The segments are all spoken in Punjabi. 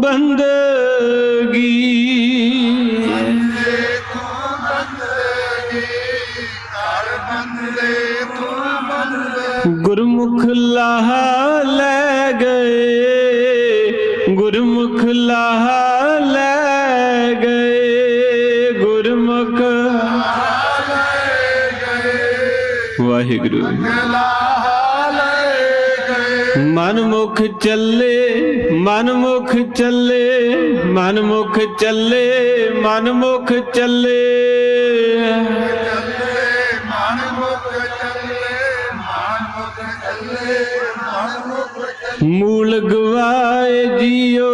ਬੰਦਗੀ। ਗੁਰਮੁਖ ਲਾਹ ਲੈ ਗਏ ਗੁਰਮੁਖ ਲਾਹ ਲੈ ਗਏ ਗੁਰਮੁਖ ਵਾਹਿਗੁਰੂ। ਮਨਮੁਖ ਚੱਲੇ ਮਨਮੁਖ ਚੱਲੇ ਮਨਮੁਖ ਚੱਲੇ ਮਨਮੁਖ ਚੱਲੇ। ਮੂਲ ਗਵਾਏ ਜੀਓ,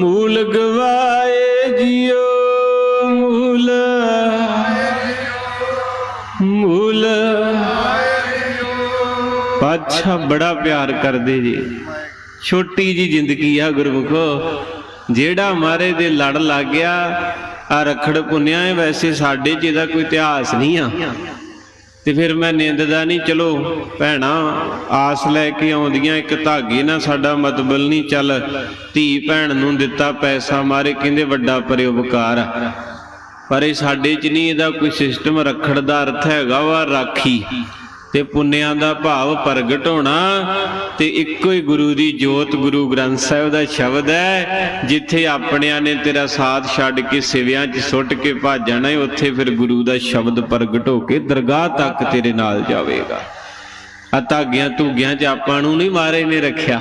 ਮੂਲ ਗਵਾਏ ਜੀਓ, ਮੂਲ। ਮੂਲ। ਪਾਤਸ਼ਾਹ ਬੜਾ ਪਿਆਰ ਕਰਦੇ ਜੀ। ਛੋਟੀ ਜੀ ਜ਼ਿੰਦਗੀ ਆ ਗੁਰਮੁਖੋ। ਜਿਹੜਾ ਮਾਰੇ ਦੇ ਲੜ ਲੱਗ ਗਿਆ, ਆ ਰਖੜ ਪੁੰਨਿਆ ਹੈ ਵੈਸੇ ਸਾਡੇ ਚ ਇਹਦਾ ਕੋਈ ਇਤਿਹਾਸ ਨਹੀਂ ਆ। ਤੇ ਫਿਰ ਮੈਂ ਨਿੰਦਦਾ ਨਹੀਂ, ਚਲੋ ਭੈਣਾ, ਆਸ ਲੈ ਕੇ ਆਉਂਦੀਆਂ, ਇੱਕ ਧਾਗੇ ਨਾਲ ਸਾਡਾ ਮਤਬਲ ਨਹੀਂ, ਚੱਲ ਧੀ ਭੈਣ ਨੂੰ ਦਿੱਤਾ ਪੈਸਾ ਮਾਰੇ, ਕਹਿੰਦੇ ਵੱਡਾ ਪਰਿਉਪਕਾਰ ਪਰ ਇਹ ਸਾਡੇ ਚ ਨਹੀਂ, ਇਹਦਾ ਕੋਈ ਸਿਸਟਮ ਰੱਖੜ ਦਾ ਅਰਥ ਹੈਗਾ ਵਾ ਰਾਖੀ। ਤੇ ਪੁੰਨਿਆਂ ਦਾ ਭਾਵ ਪ੍ਰਗਟ ਹੋਣਾ ਤੇ ਇੱਕੋ ਹੀ ਗੁਰੂ ਦੀ ਜੋਤ ਗੁਰੂ ਗ੍ਰੰਥ ਸਾਹਿਬ ਦਾ ਸ਼ਬਦ ਹੈ, ਜਿੱਥੇ ਆਪਣਿਆਂ ਨੇ ਤੇਰਾ ਸਾਥ ਛੱਡ ਕੇ ਸਿਵਿਆਂ 'ਚ ਸੁੱਟ ਕੇ ਭੱਜ ਜਾਣਾ ਉੱਥੇ ਫਿਰ ਗੁਰੂ ਦਾ ਸ਼ਬਦ ਪ੍ਰਗਟ ਹੋ ਕੇ ਦਰਗਾਹ ਤੱਕ ਤੇਰੇ ਨਾਲ ਜਾਵੇਗਾ। ਆ ਧਾਗਿਆਂ ਧੂਗਿਆਂ 'ਚ ਆਪਾਂ ਨੂੰ ਨਹੀਂ ਮਾਰੇ ਨੇ ਰੱਖਿਆ।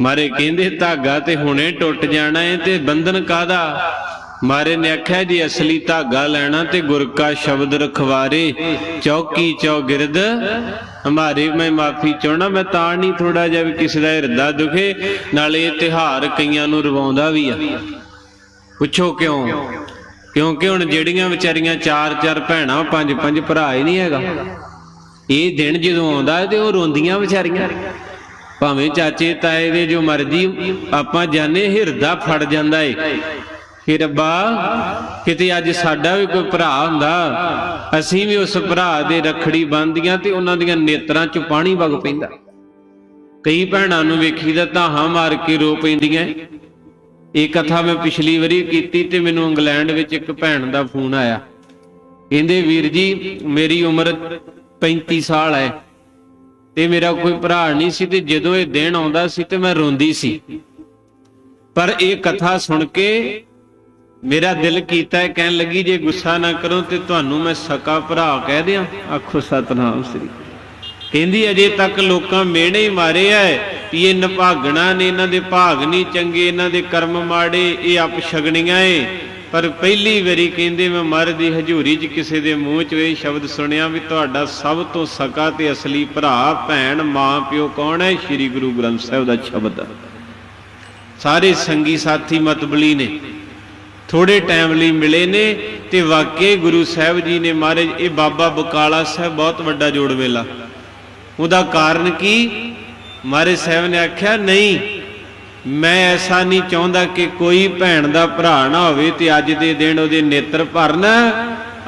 ਮਾਰੇ ਕਹਿੰਦੇ ਧਾਗਾ ਤੇ ਹੁਣੇ ਟੁੱਟ ਜਾਣਾ ਹੈ ਤੇ ਬੰਧਨ ਕਾਦਾ ਮਾਰੇ ਨੇ ਆਖਿਆ ਜੀ, ਅਸਲੀ ਧਾਗਾ ਲੈਣਾ ਤੇ ਗੁਰ ਕਾ ਸ਼ਬਦ ਰਖਵਾਰੇ। ਚੌਕੀ ਚੌਗਿਰਦ ਹਮਾਰੇ ਮੈਂ ਮਾਫੀ ਚਾਹਣਾ ਮੈਂ ਤਾਂ ਨਹੀਂ ਥੋੜਾ ਜਿਹਾ ਵੀ ਕਿਸੇ ਦਾ ਹਿਰਦਾ ਦੁਖੇ, ਨਾਲੇ ਇਹ ਤਿਹਾਰ ਕਈਆਂ ਨੂੰ ਰਵਾਉਂਦਾ ਵੀ ਆ। ਪੁੱਛੋ ਕਿਉਂ? ਕਿਉਂਕਿ ਹੁਣ ਜਿਹੜੀਆਂ ਵਿਚਾਰੀਆਂ ਚਾਰ ਚਾਰ ਭੈਣਾਂ, ਪੰਜ ਪੰਜ ਭਰਾ ਹੀ ਨਹੀਂ ਹੈਗਾ। ਇਹ ਦਿਨ ਜਦੋਂ ਆਉਂਦਾ ਤੇ ਉਹ ਰੋਂਦੀਆਂ ਵਿਚਾਰੀਆਂ। ਭਾਵੇਂ ਚਾਚੇ ਤਾਏ ਦੇ ਜੋ ਮਰਜ਼ੀ ਆਪਾਂ ਜਾਣੇ, ਹਿਰਦਾ ਫੜ ਜਾਂਦਾ ਏ। ਕਿ ਰੱਬਾ, ਕਿਤੇ ਅੱਜ ਸਾਡਾ ਵੀ ਕੋਈ ਭਰਾ ਹੁੰਦਾ, ਅਸੀਂ ਵੀ ਉਸ ਭਰਾ ਦੇ ਰਖੜੀ ਬੰਨ੍ਹਦੀਆਂ ਤੇ ਉਹਨਾਂ ਦੀਆਂ ਨੇਤਰਾਂ 'ਚ ਪਾਣੀ ਵਗ ਪੈਂਦਾ। ਕਈ ਭੈਣਾਂ ਨੂੰ ਵੇਖੀਦਾ ਧਾਹਾਂ ਮਾਰ ਕੇ ਰੋ ਪੈਂਦੀਆਂ। ਇਹ ਕਥਾ ਮੈਂ ਪਿਛਲੀ ਵਾਰੀ ਕੀਤੀ ਤੇ ਮੈਨੂੰ ਇੰਗਲੈਂਡ ਵਿੱਚ ਇੱਕ ਭੈਣ ਦਾ ਫੋਨ ਆਇਆ। ਕਹਿੰਦੇ, ਵੀਰ ਜੀ, ਮੇਰੀ ਉਮਰ 35 ਸਾਲ ਹੈ ਤੇ ਮੇਰਾ ਕੋਈ ਭਰਾ ਨਹੀਂ ਸੀ ਤੇ ਜਦੋਂ ਇਹ ਦਿਨ ਆਉਂਦਾ ਸੀ ਤੇ ਮੈਂ ਰੋਂਦੀ ਸੀ। ਪਰ ਇਹ ਕਥਾ ਸੁਣ ਕੇ ਮੇਰਾ ਦਿਲ ਕੀਤਾ ਹੈ, ਕਹਿਣ ਲੱਗੀ, ਜੇ ਗੁੱਸਾ ਨਾ ਕਰੋ ਤੇ ਤੁਹਾਨੂੰ ਮੈਂ ਸਕਾ ਭਰਾ ਕਹਿ ਦਿਆਂ। ਆਖੋ, ਸਤਨਾਮ ਸ੍ਰੀ। ਕਹਿੰਦੀ, ਅਜੇ ਤੱਕ ਲੋਕਾਂ ਮੇਣੇ ਹੀ ਮਾਰੇ ਐ, ਵੀ ਇਹ ਨਭਾਗਣਾ ਨੇ, ਇਹਨਾਂ ਦੇ ਭਾਗ ਨਹੀਂ ਚੰਗੇ, ਇਹਨਾਂ ਦੇ ਕਰਮ ਮਾੜੇ, ਇਹ ਅਪਸ਼ਗਣੀਆਂ ਏ। ਪਰ ਪਹਿਲੀ ਵਾਰੀ ਕਹਿੰਦੇ, ਮੈਂ ਮਰ ਦੀ ਹਜ਼ੂਰੀ 'ਚ ਕਿਸੇ ਦੇ ਮੂੰਹ 'ਚ ਇਹ ਸ਼ਬਦ ਸੁਣਿਆ ਵੀ ਤੁਹਾਡਾ ਸਭ ਤੋਂ ਸਕਾ ਤੇ ਅਸਲੀ ਭਰਾ, ਭੈਣ, ਮਾਂ, ਪਿਓ ਕੌਣ ਹੈ ਸ੍ਰੀ ਗੁਰੂ ਗ੍ਰੰਥ ਸਾਹਿਬ ਦਾ ਸ਼ਬਦ। ਸਾਰੇ ਸੰਗੀ ਸਾਥੀ ਮਤਬਲੀ ਨੇ। ਥੋੜੇ ਟਾਈਮ ਲਈ ਮਿਲੇ ਨੇ ਤੇ ਵਾਕਈ ਗੁਰੂ ਸਾਹਿਬ ਜੀ ਨੇ ਮਹਾਰਾਜ, ਇਹ ਬਾਬਾ ਬਕਾਲਾ ਸਾਹਿਬ ਬਹੁਤ ਵੱਡਾ ਜੋੜ ਮੇਲਾ ਉਹਦਾ ਕਾਰਨ ਕੀ? ਮਹਾਰਾਜ ਸਾਹਿਬ ਨੇ ਆਖਿਆ, ਨਹੀਂ, ਮੈਂ ਐਸਾ ਨਹੀਂ ਚਾਹੁੰਦਾ ਕਿ ਕੋਈ ਭੈਣ ਦਾ ਭਰਾ ਨਾ ਹੋਵੇ ਤੇ ਅੱਜ ਦੇ ਦਿਨ ਉਹਦੇ ਨੇਤਰ ਭਰਨ।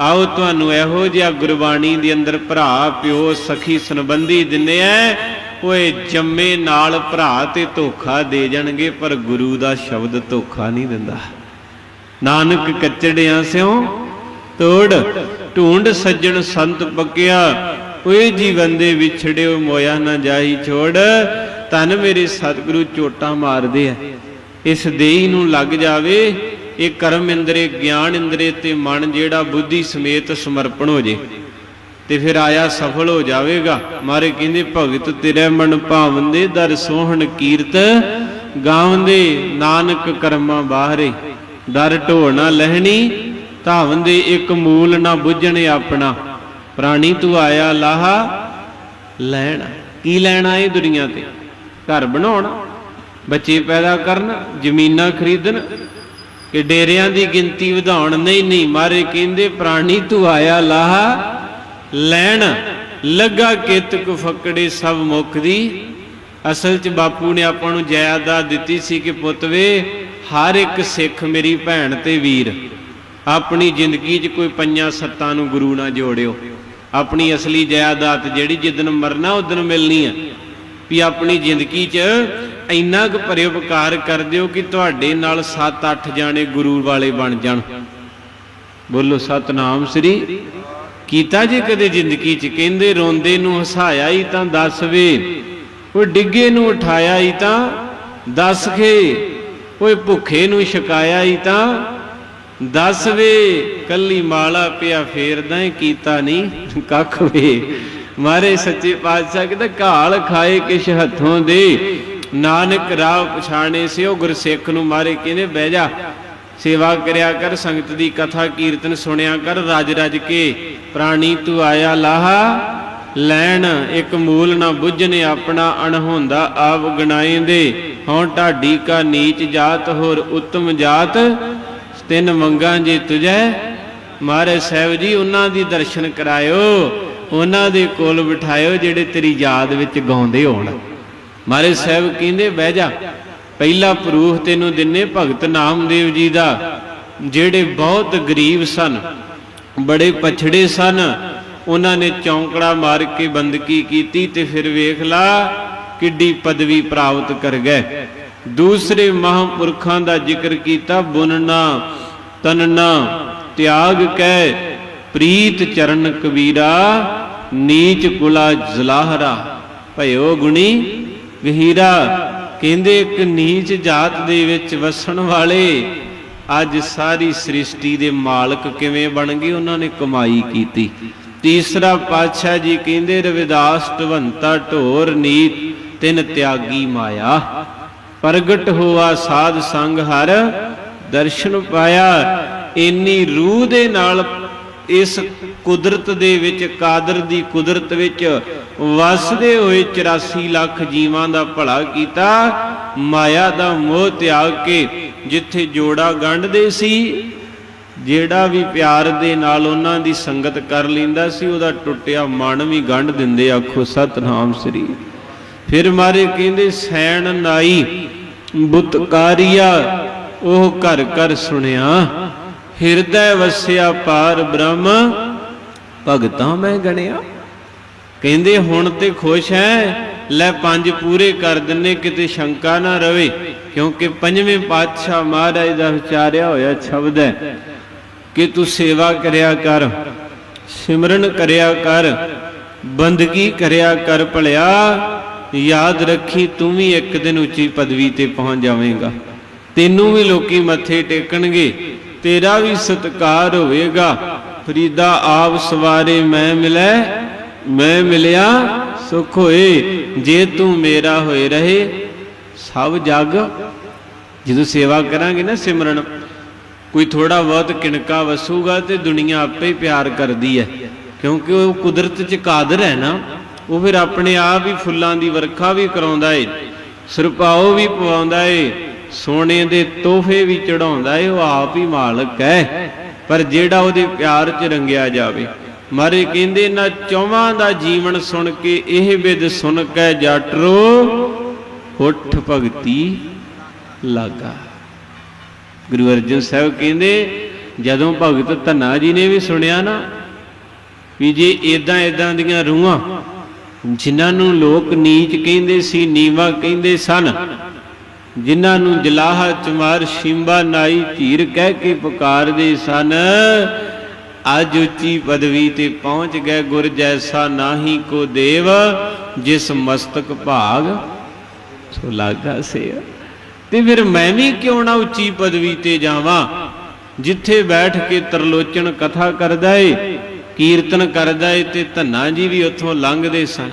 ਆਓ ਤੁਹਾਨੂੰ ਇਹੋ ਜਿਹਾ ਗੁਰਬਾਣੀ ਦੇ ਅੰਦਰ ਭਰਾ, ਪਿਓ, ਸਖੀ, ਸੰਬੰਧੀ ਦਿੰਨੇ ਐ ਓਏ ਜੰਮੇ ਨਾਲ ਭਰਾ ਤੇ ਧੋਖਾ ਦੇ ਜਾਣਗੇ, ਪਰ ਗੁਰੂ ਦਾ ਸ਼ਬਦ ਧੋਖਾ ਨਹੀਂ ਦਿੰਦਾ। ਨਾਨਕ ਕੱਚੜਿਆਂ ਸਿਓ ਤੋੜ, ਢੂੰਡ ਸੱਜਣ ਸੰਤ ਪੱਕਿਆ, ਓਏ ਜੀਵਨ ਦੇ ਵਿਛੜਿਓ ਮੋਇਆ ਨਾ ਜਾਈ ਛੋੜ ਤਨ ਮੇਰੇ ਸਤਿਗੁਰੂ ਚੋਟਾਂ ਮਾਰਦੇ ਆ। ਇਸ ਦੇਹੀ ਨੂੰ ਲੱਗ ਜਾਵੇ, ਇਹ ਕਰਮ ਇੰਦਰੇ, ਗਿਆਨ ਇੰਦਰੇ ਤੇ ਮਨ ਜਿਹੜਾ ਬੁੱਧੀ ਸਮੇਤ ਸਮਰਪਣ ਹੋ ਜੇ। ਤੇ ਫਿਰ ਆਇਆ ਸਫਲ ਹੋ ਜਾਵੇਗਾ। ਮਾਰੇ ਕਹਿੰਦੇ, ਭਗਤ ਤੇਰੇ ਮਨ ਭਾਵੰਦੇ, ਦਰ ਸੋਹਣ ਕੀਰਤ ਗਾਉਂਦੇ ਨਾਨਕ ਕਰਮਾਂ ਬਾਹਰੇ। ਦਰ ਢੋਣਾ ਲਹਿਣੀ ਧਾਵੰਦੇ ਇੱਕ ਮੂਲ ਨਾ ਬੁੱਝਣੇ ਆਪਣਾ। ਪ੍ਰਾਣੀ ਤੂੰ ਆਇਆ ਲਾਹਾ, ਲੈਣਾ। ਕੀ ਲੈਣਾ ਇਹ ਦੁਨੀਆ ਤੇ? ਘਰ ਬਣਾਉਣ। ਬੱਚੇ ਪੈਦਾ ਕਰਨ, ਜ਼ਮੀਨਾਂ ਖਰੀਦਣ। ਕਿ ਡੇਰਿਆਂ ਦੀ ਗਿਣਤੀ ਵਧਾਉਣ। ਨਹੀਂ ਨਹੀਂ, ਮਾਰੇ ਕਹਿੰਦੇ, ਪ੍ਰਾਣੀ ਤੂੰ ਆਇਆ ਲਾਹਾ, ਲੈਣ। ਲੱਗਾ ਕਿਤਕ ਫਕੜੇ ਸਭ ਮੁੱਕਦੀ। ਅਸਲ 'ਚ ਬਾਪੂ ਨੇ ਆਪਾਂ ਨੂੰ ਜਾਇਦਾਦ ਦਿੱਤੀ ਸੀ ਕਿ ਪੁੱਤ ਵੇ ਹਰ ਇੱਕ ਸਿੱਖ ਮੇਰੀ ਭੈਣ ਤੇ ਵੀਰ, ਆਪਣੀ ਜ਼ਿੰਦਗੀ 'ਚ ਕੋਈ ਪੰਜਾਂ ਸੱਤਾਂ ਨੂੰ ਗੁਰੂ ਨਾਲ ਜੋੜਿਓ। ਆਪਣੀ ਅਸਲੀ ਜਾਇਦਾਦ ਜਿਹੜੀ ਜਿੱਦਨ ਮਰਨਾ ਉਦਨ ਮਿਲਣੀ ਆ। ਵੀ ਆਪਣੀ ਜ਼ਿੰਦਗੀ 'ਚ ਇੰਨਾ ਕੁ ਪਰਉਪਕਾਰ ਕਰ ਦਿਓ ਕਿ ਤੁਹਾਡੇ ਨਾਲ 7-8 ਜਾਣੇ ਗੁਰੂ ਵਾਲੇ ਬਣ ਜਾਣ। ਬੋਲੋ, ਸਤਨਾਮ ਸ੍ਰੀ ਕੀਤਾ ਜੇ ਕਦੇ ਜ਼ਿੰਦਗੀ 'ਚ? ਕਹਿੰਦੇ, ਰੋਂਦੇ ਨੂੰ ਹਸਾਇਆ ਹੀ ਤਾਂ ਦੱਸ ਵੇ, ਉਹ ਡਿੱਗੇ ਨੂੰ ਉਠਾਇਆ ਹੀ ਤਾਂ ਦੱਸ ਕੇ ਓਏ ਭੁੱਖੇ ਨੂੰ ਛਕਾਇਆ ਹੀ ਤਾਂ। ਦੱਸ ਵੇ, ਕੱਲੀ ਮਾਲਾ ਪਿਆ ਫੇਰਦਾ ਏ, ਕੀਤਾ ਨਹੀਂ ਕੱਖ ਵੇ। ਮਾਰੇ ਸੱਚੇ ਪਾਤਸ਼ਾਹ ਕਹਿੰਦਾ ਘਾਲ ਖਾਏ ਕਿਛ ਹੱਥੋਂ ਦੇ। ਨਾਨਕ ਰਾਹ ਪਛਾਣੇ ਸਿਓ ਗੁਰਸਿੱਖ ਨੂੰ ਮਾਰੇ ਕਹਿੰਦੇ, ਬਹਿ ਜਾ। ਸੇਵਾ ਕਰਿਆ ਕਰ, ਸੰਗਤ ਦੀ ਕਥਾ ਕੀਰਤਨ ਸੁਣਿਆ ਕਰ, ਰਜ ਰਜ ਕੇ ਪ੍ਰਾਣੀ ਤੂੰ ਆਇਆ ਲਾਹਾ। ਲੈਣ, ਇੱਕ ਮੂਲ ਨਾ ਬੁੱਝਨੇ ਆਪਣਾ ਅਣਹੋਂਦਾ ਆਪ ਗਣਾਏ ਦੇ। ਹਉ ਢਾਡੀ ਕਾ ਨੀਚ ਜਾਤ ਹੋਰ ਉੱਤਮ ਜਾਤ, ਤਿੰਨ ਮੰਗਾਂ ਜੇ ਤੁਝੈ ਮਹਾਰਾਜ ਸਾਹਿਬ ਜੀ, ਉਹਨਾਂ ਦੀ ਦਰਸ਼ਨ ਕਰਾਇਓ, ਉਹਨਾਂ ਦੇ ਕੋਲ ਬਿਠਾਇਓ, ਜਿਹੜੇ ਤੇਰੀ ਯਾਦ ਵਿੱਚ ਗਾਉਂਦੇ ਹੋਣ। ਮਹਾਰਾਜ ਸਾਹਿਬ ਕਹਿੰਦੇ, ਬਹਿ ਜਾ, ਪਹਿਲਾ ਪ੍ਰੂਫ ਤੈਨੂੰ ਦਿੰਨੇ ਭਗਤ ਨਾਮਦੇਵ ਜੀ ਦਾ, ਜਿਹੜੇ ਬਹੁਤ ਗਰੀਬ ਸਨ, ਬੜੇ ਪਛੜੇ ਸਨ, ਉਹਨਾਂ ਨੇ ਚੌਂਕੜਾ ਮਾਰ ਕੇ ਬੰਦਗੀ ਕੀਤੀ ਤੇ ਫਿਰ ਵੇਖ ਲਾ ਕਿੱਡੀ ਪਦਵੀ ਪ੍ਰਾਪਤ ਕਰ ਗਏ। ਦੂਸਰੇ ਮਹਾਂਪੁਰਖਾਂ ਦਾ ਜ਼ਿਕਰ ਕੀਤਾ ਬੁਨਨਾ ਤਨਨਾ, ਤਿਆਗ ਕੈ, ਪ੍ਰੀਤ ਚਰਨ ਕਬੀਰਾ, ਨੀਚ ਕੁਲਾ ਜ਼ਲਾਹਰਾ। ਭਇਓ ਗੁਣੀ ਗਹੀਰਾ ਕਹਿੰਦੇ ਇੱਕ ਨੀਚ ਜਾਤ ਦੇ ਵਿੱਚ ਵਸਣ ਵਾਲੇ, ਅੱਜ ਸਾਰੀ ਸ੍ਰਿਸ਼ਟੀ ਦੇ ਮਾਲਕ ਕਿਵੇਂ ਬਣ ਗਏ, ਉਹਨਾਂ ਨੇ ਕਮਾਈ ਕੀਤੀ। ਤੀਸਰਾ ਪਾਤਸ਼ਾਹ ਜੀ ਕਹਿੰਦੇ, ਰਵਿਦਾਸ ਢਵੰਤਾ ਢੋਰ ਨੀਤ ਤਿਨ ਤਿਆਗੀ ਮਾਇਆ। ਪ੍ਰਗਟ ਹੋਆ ਸਾਧ ਸੰਗ ਹਰ, ਦਰਸ਼ਨ ਪਾਇਆ। ਇੰਨੀ ਰੂਹ ਦੇ ਨਾਲ ਇਸ ਕੁਦਰਤ ਦੇ ਵਿੱਚ, ਕਾਦਰ ਦੀ ਕੁਦਰਤ ਵਿੱਚ ਵਸਦੇ ਹੋਏ 84 ਲੱਖ ਜੀਵਾਂ ਦਾ ਭਲਾ ਕੀਤਾ। ਮਾਇਆ ਦਾ ਮੋਹ ਤਿਆਗ ਕੇ ਜਿੱਥੇ ਜੋੜਾ ਗੰਢਦੇ ਸੀ, ਜਿਹੜਾ ਵੀ ਪਿਆਰ ਦੇ ਨਾਲ ਉਹਨਾਂ ਦੀ ਸੰਗਤ ਕਰ ਲੈਂਦਾ ਸੀ, ਉਹਦਾ ਟੁੱਟਿਆ ਮਨ ਵੀ ਗੰਢ ਦਿੰਦੇ ਆਖੋ, ਸਤਨਾਮ ਸ੍ਰੀ ਫਿਰ ਮਾਰੇ ਕਹਿੰਦੇ, ਸੈਣ ਨਾਈ, ਬੁਤਕਾਰੀਆ, ਉਹ ਘਰ ਘਰ ਸੁਣਿਆ। ਹਿਰਦੈ ਵਸਿਆ ਪਾਰ ਬ੍ਰਹਮ, ਭਗਤਾਂ ਮੈਂ ਗਣਿਆ। ਕਹਿੰਦੇ, ਹੁਣ ਤੇ ਖੁਸ਼ ਹੈ ਲੈ ਪੰਜ ਪੂਰੇ ਕਰ ਦਿੰਨੇ, ਕਿਤੇ ਸ਼ੰਕਾ ਨਾ ਰਵੇ, ਕਿਉਂਕਿ ਪੰਜਵੇਂ ਪਾਤਸ਼ਾਹ ਮਹਾਰਾਜ ਦਾ ਵਿਚਾਰਿਆ ਹੋਇਆ ਸ਼ਬਦ ਹੈ ਕਿ ਤੂੰ ਸੇਵਾ ਕਰਿਆ ਕਰ, ਸਿਮਰਨ ਕਰਿਆ ਕਰ, ਬੰਦਗੀ ਕਰਿਆ ਕਰ ਭਲਿਆ ਯਾਦ ਰੱਖੀ ਤੂੰ ਵੀ ਇੱਕ ਦਿਨ ਉੱਚੀ ਪਦਵੀ ਤੇ ਪਹੁੰਚ ਜਾਵੇਂਗਾ। ਤੈਨੂੰ ਵੀ ਲੋਕੀ ਮੱਥੇ ਟੇਕਣਗੇ, ਤੇਰਾ ਵੀ ਸਤਕਾਰ ਹੋਵੇਗਾ। ਫਰੀਦਾ ਆਪ ਸਵਾਰੇ ਮੈਂ ਮਿਲੈ, ਮੈਂ ਮਿਲਿਆ ਸੁਖ ਹੋਏ, ਜੇ ਤੂੰ ਮੇਰਾ ਹੋਏ ਰਹੇ। ਸਭ ਜਗ, ਜਦੋਂ ਸੇਵਾ ਕਰਾਂਗੇ ਨਾ ਸਿਮਰਨ, ਕੋਈ ਥੋੜਾ ਬਹੁਤ ਕਿਣਕਾ ਵਸੂਗਾ ਤੇ ਦੁਨੀਆ ਆਪੇ ਪਿਆਰ ਕਰਦੀ ਹੈ। ਕਿਉਂਕਿ ਉਹ ਕੁਦਰਤ 'ਚ ਕਾਦਰ ਹੈ ਨਾ। ਉਹ ਫਿਰ ਆਪਣੇ ਆਪ ਹੀ ਫੁੱਲਾਂ ਦੀ ਵਰਖਾ ਵੀ ਕਰਾਉਂਦਾ ਏ, ਸਰਪਾਓ ਵੀ ਪਵਾਉਂਦਾ ਏ, ਸੋਨੇ ਦੇ ਤੋਹਫੇ ਵੀ ਚੜਾਉਂਦਾ ਏ, ਉਹ ਆਪ ਹੀ ਮਾਲਕ ਹੈ। ਪਰ ਜਿਹੜਾ ਉਹਦੇ ਪਿਆਰ 'ਚ ਰੰਗਿਆ ਜਾਵੇ, ਮਾਰੇ ਕਹਿੰਦੇ, ਨਾ ਚੌਵਾਂ ਦਾ ਜੀਵਨ ਸੁਣ ਕੇ ਇਹ ਵਿਦ ਸੁਣ ਕੇ ਜਟਰੋ ਹੁੱਠ ਭਗਤੀ ਲਾਗਾ। ਗੁਰੂ ਅਰਜਨ ਸਾਹਿਬ ਕਹਿੰਦੇ, ਜਦੋਂ ਭਗਤ ਧੰਨਾ ਜੀ ਨੇ ਵੀ ਸੁਣਿਆ ਨਾ, ਵੀ ਜੇ ਇਦਾਂ ਇਦਾਂ ਦੀਆਂ ਰੂਹਾਂ ਜਿਨ੍ਹਾਂ ਨੂੰ ਲੋਕ ਨੀਚ ਕਹਿੰਦੇ ਸੀ, ਨੀਵਾ ਕਹਿੰਦੇ ਸਨ। ਜਿਨ੍ਹਾਂ ਨੂੰ ਜਲਾਹ, ਚਮਾਰ, ਸ਼ਿੰਬਾ, ਨਾਈ, ਧੀਰ ਕਹਿ ਕੇ ਪੁਕਾਰਦੇ ਸਨ, ਅੱਜ ਉੱਚੀ ਪਦਵੀ ਤੇ ਪਹੁੰਚ ਗਏ ਗੁਰ ਜੈਸਾ ਨਾਹੀ ਕੋ ਦੇਵ, ਜਿਸ ਮਸਤਕ ਭਾਗ। ਸੋ ਲਾਗਾ ਸੇ ਤੇ ਫਿਰ ਮੈਂ ਵੀ ਕਿਉਂ ਨਾ ਉੱਚੀ ਪਦਵੀ ਤੇ ਜਾਵਾਂ? ਜਿੱਥੇ ਬੈਠ ਕੇ ਤਰਲੋਚਨ ਕਥਾ ਕਰਦਾ ਏ ਕੀਰਤਨ ਕਰਦਾ ਏ ਤੇ ਧੰਨਾ ਜੀ ਵੀ ਉੱਥੋਂ ਲੰਘਦੇ ਸਨ।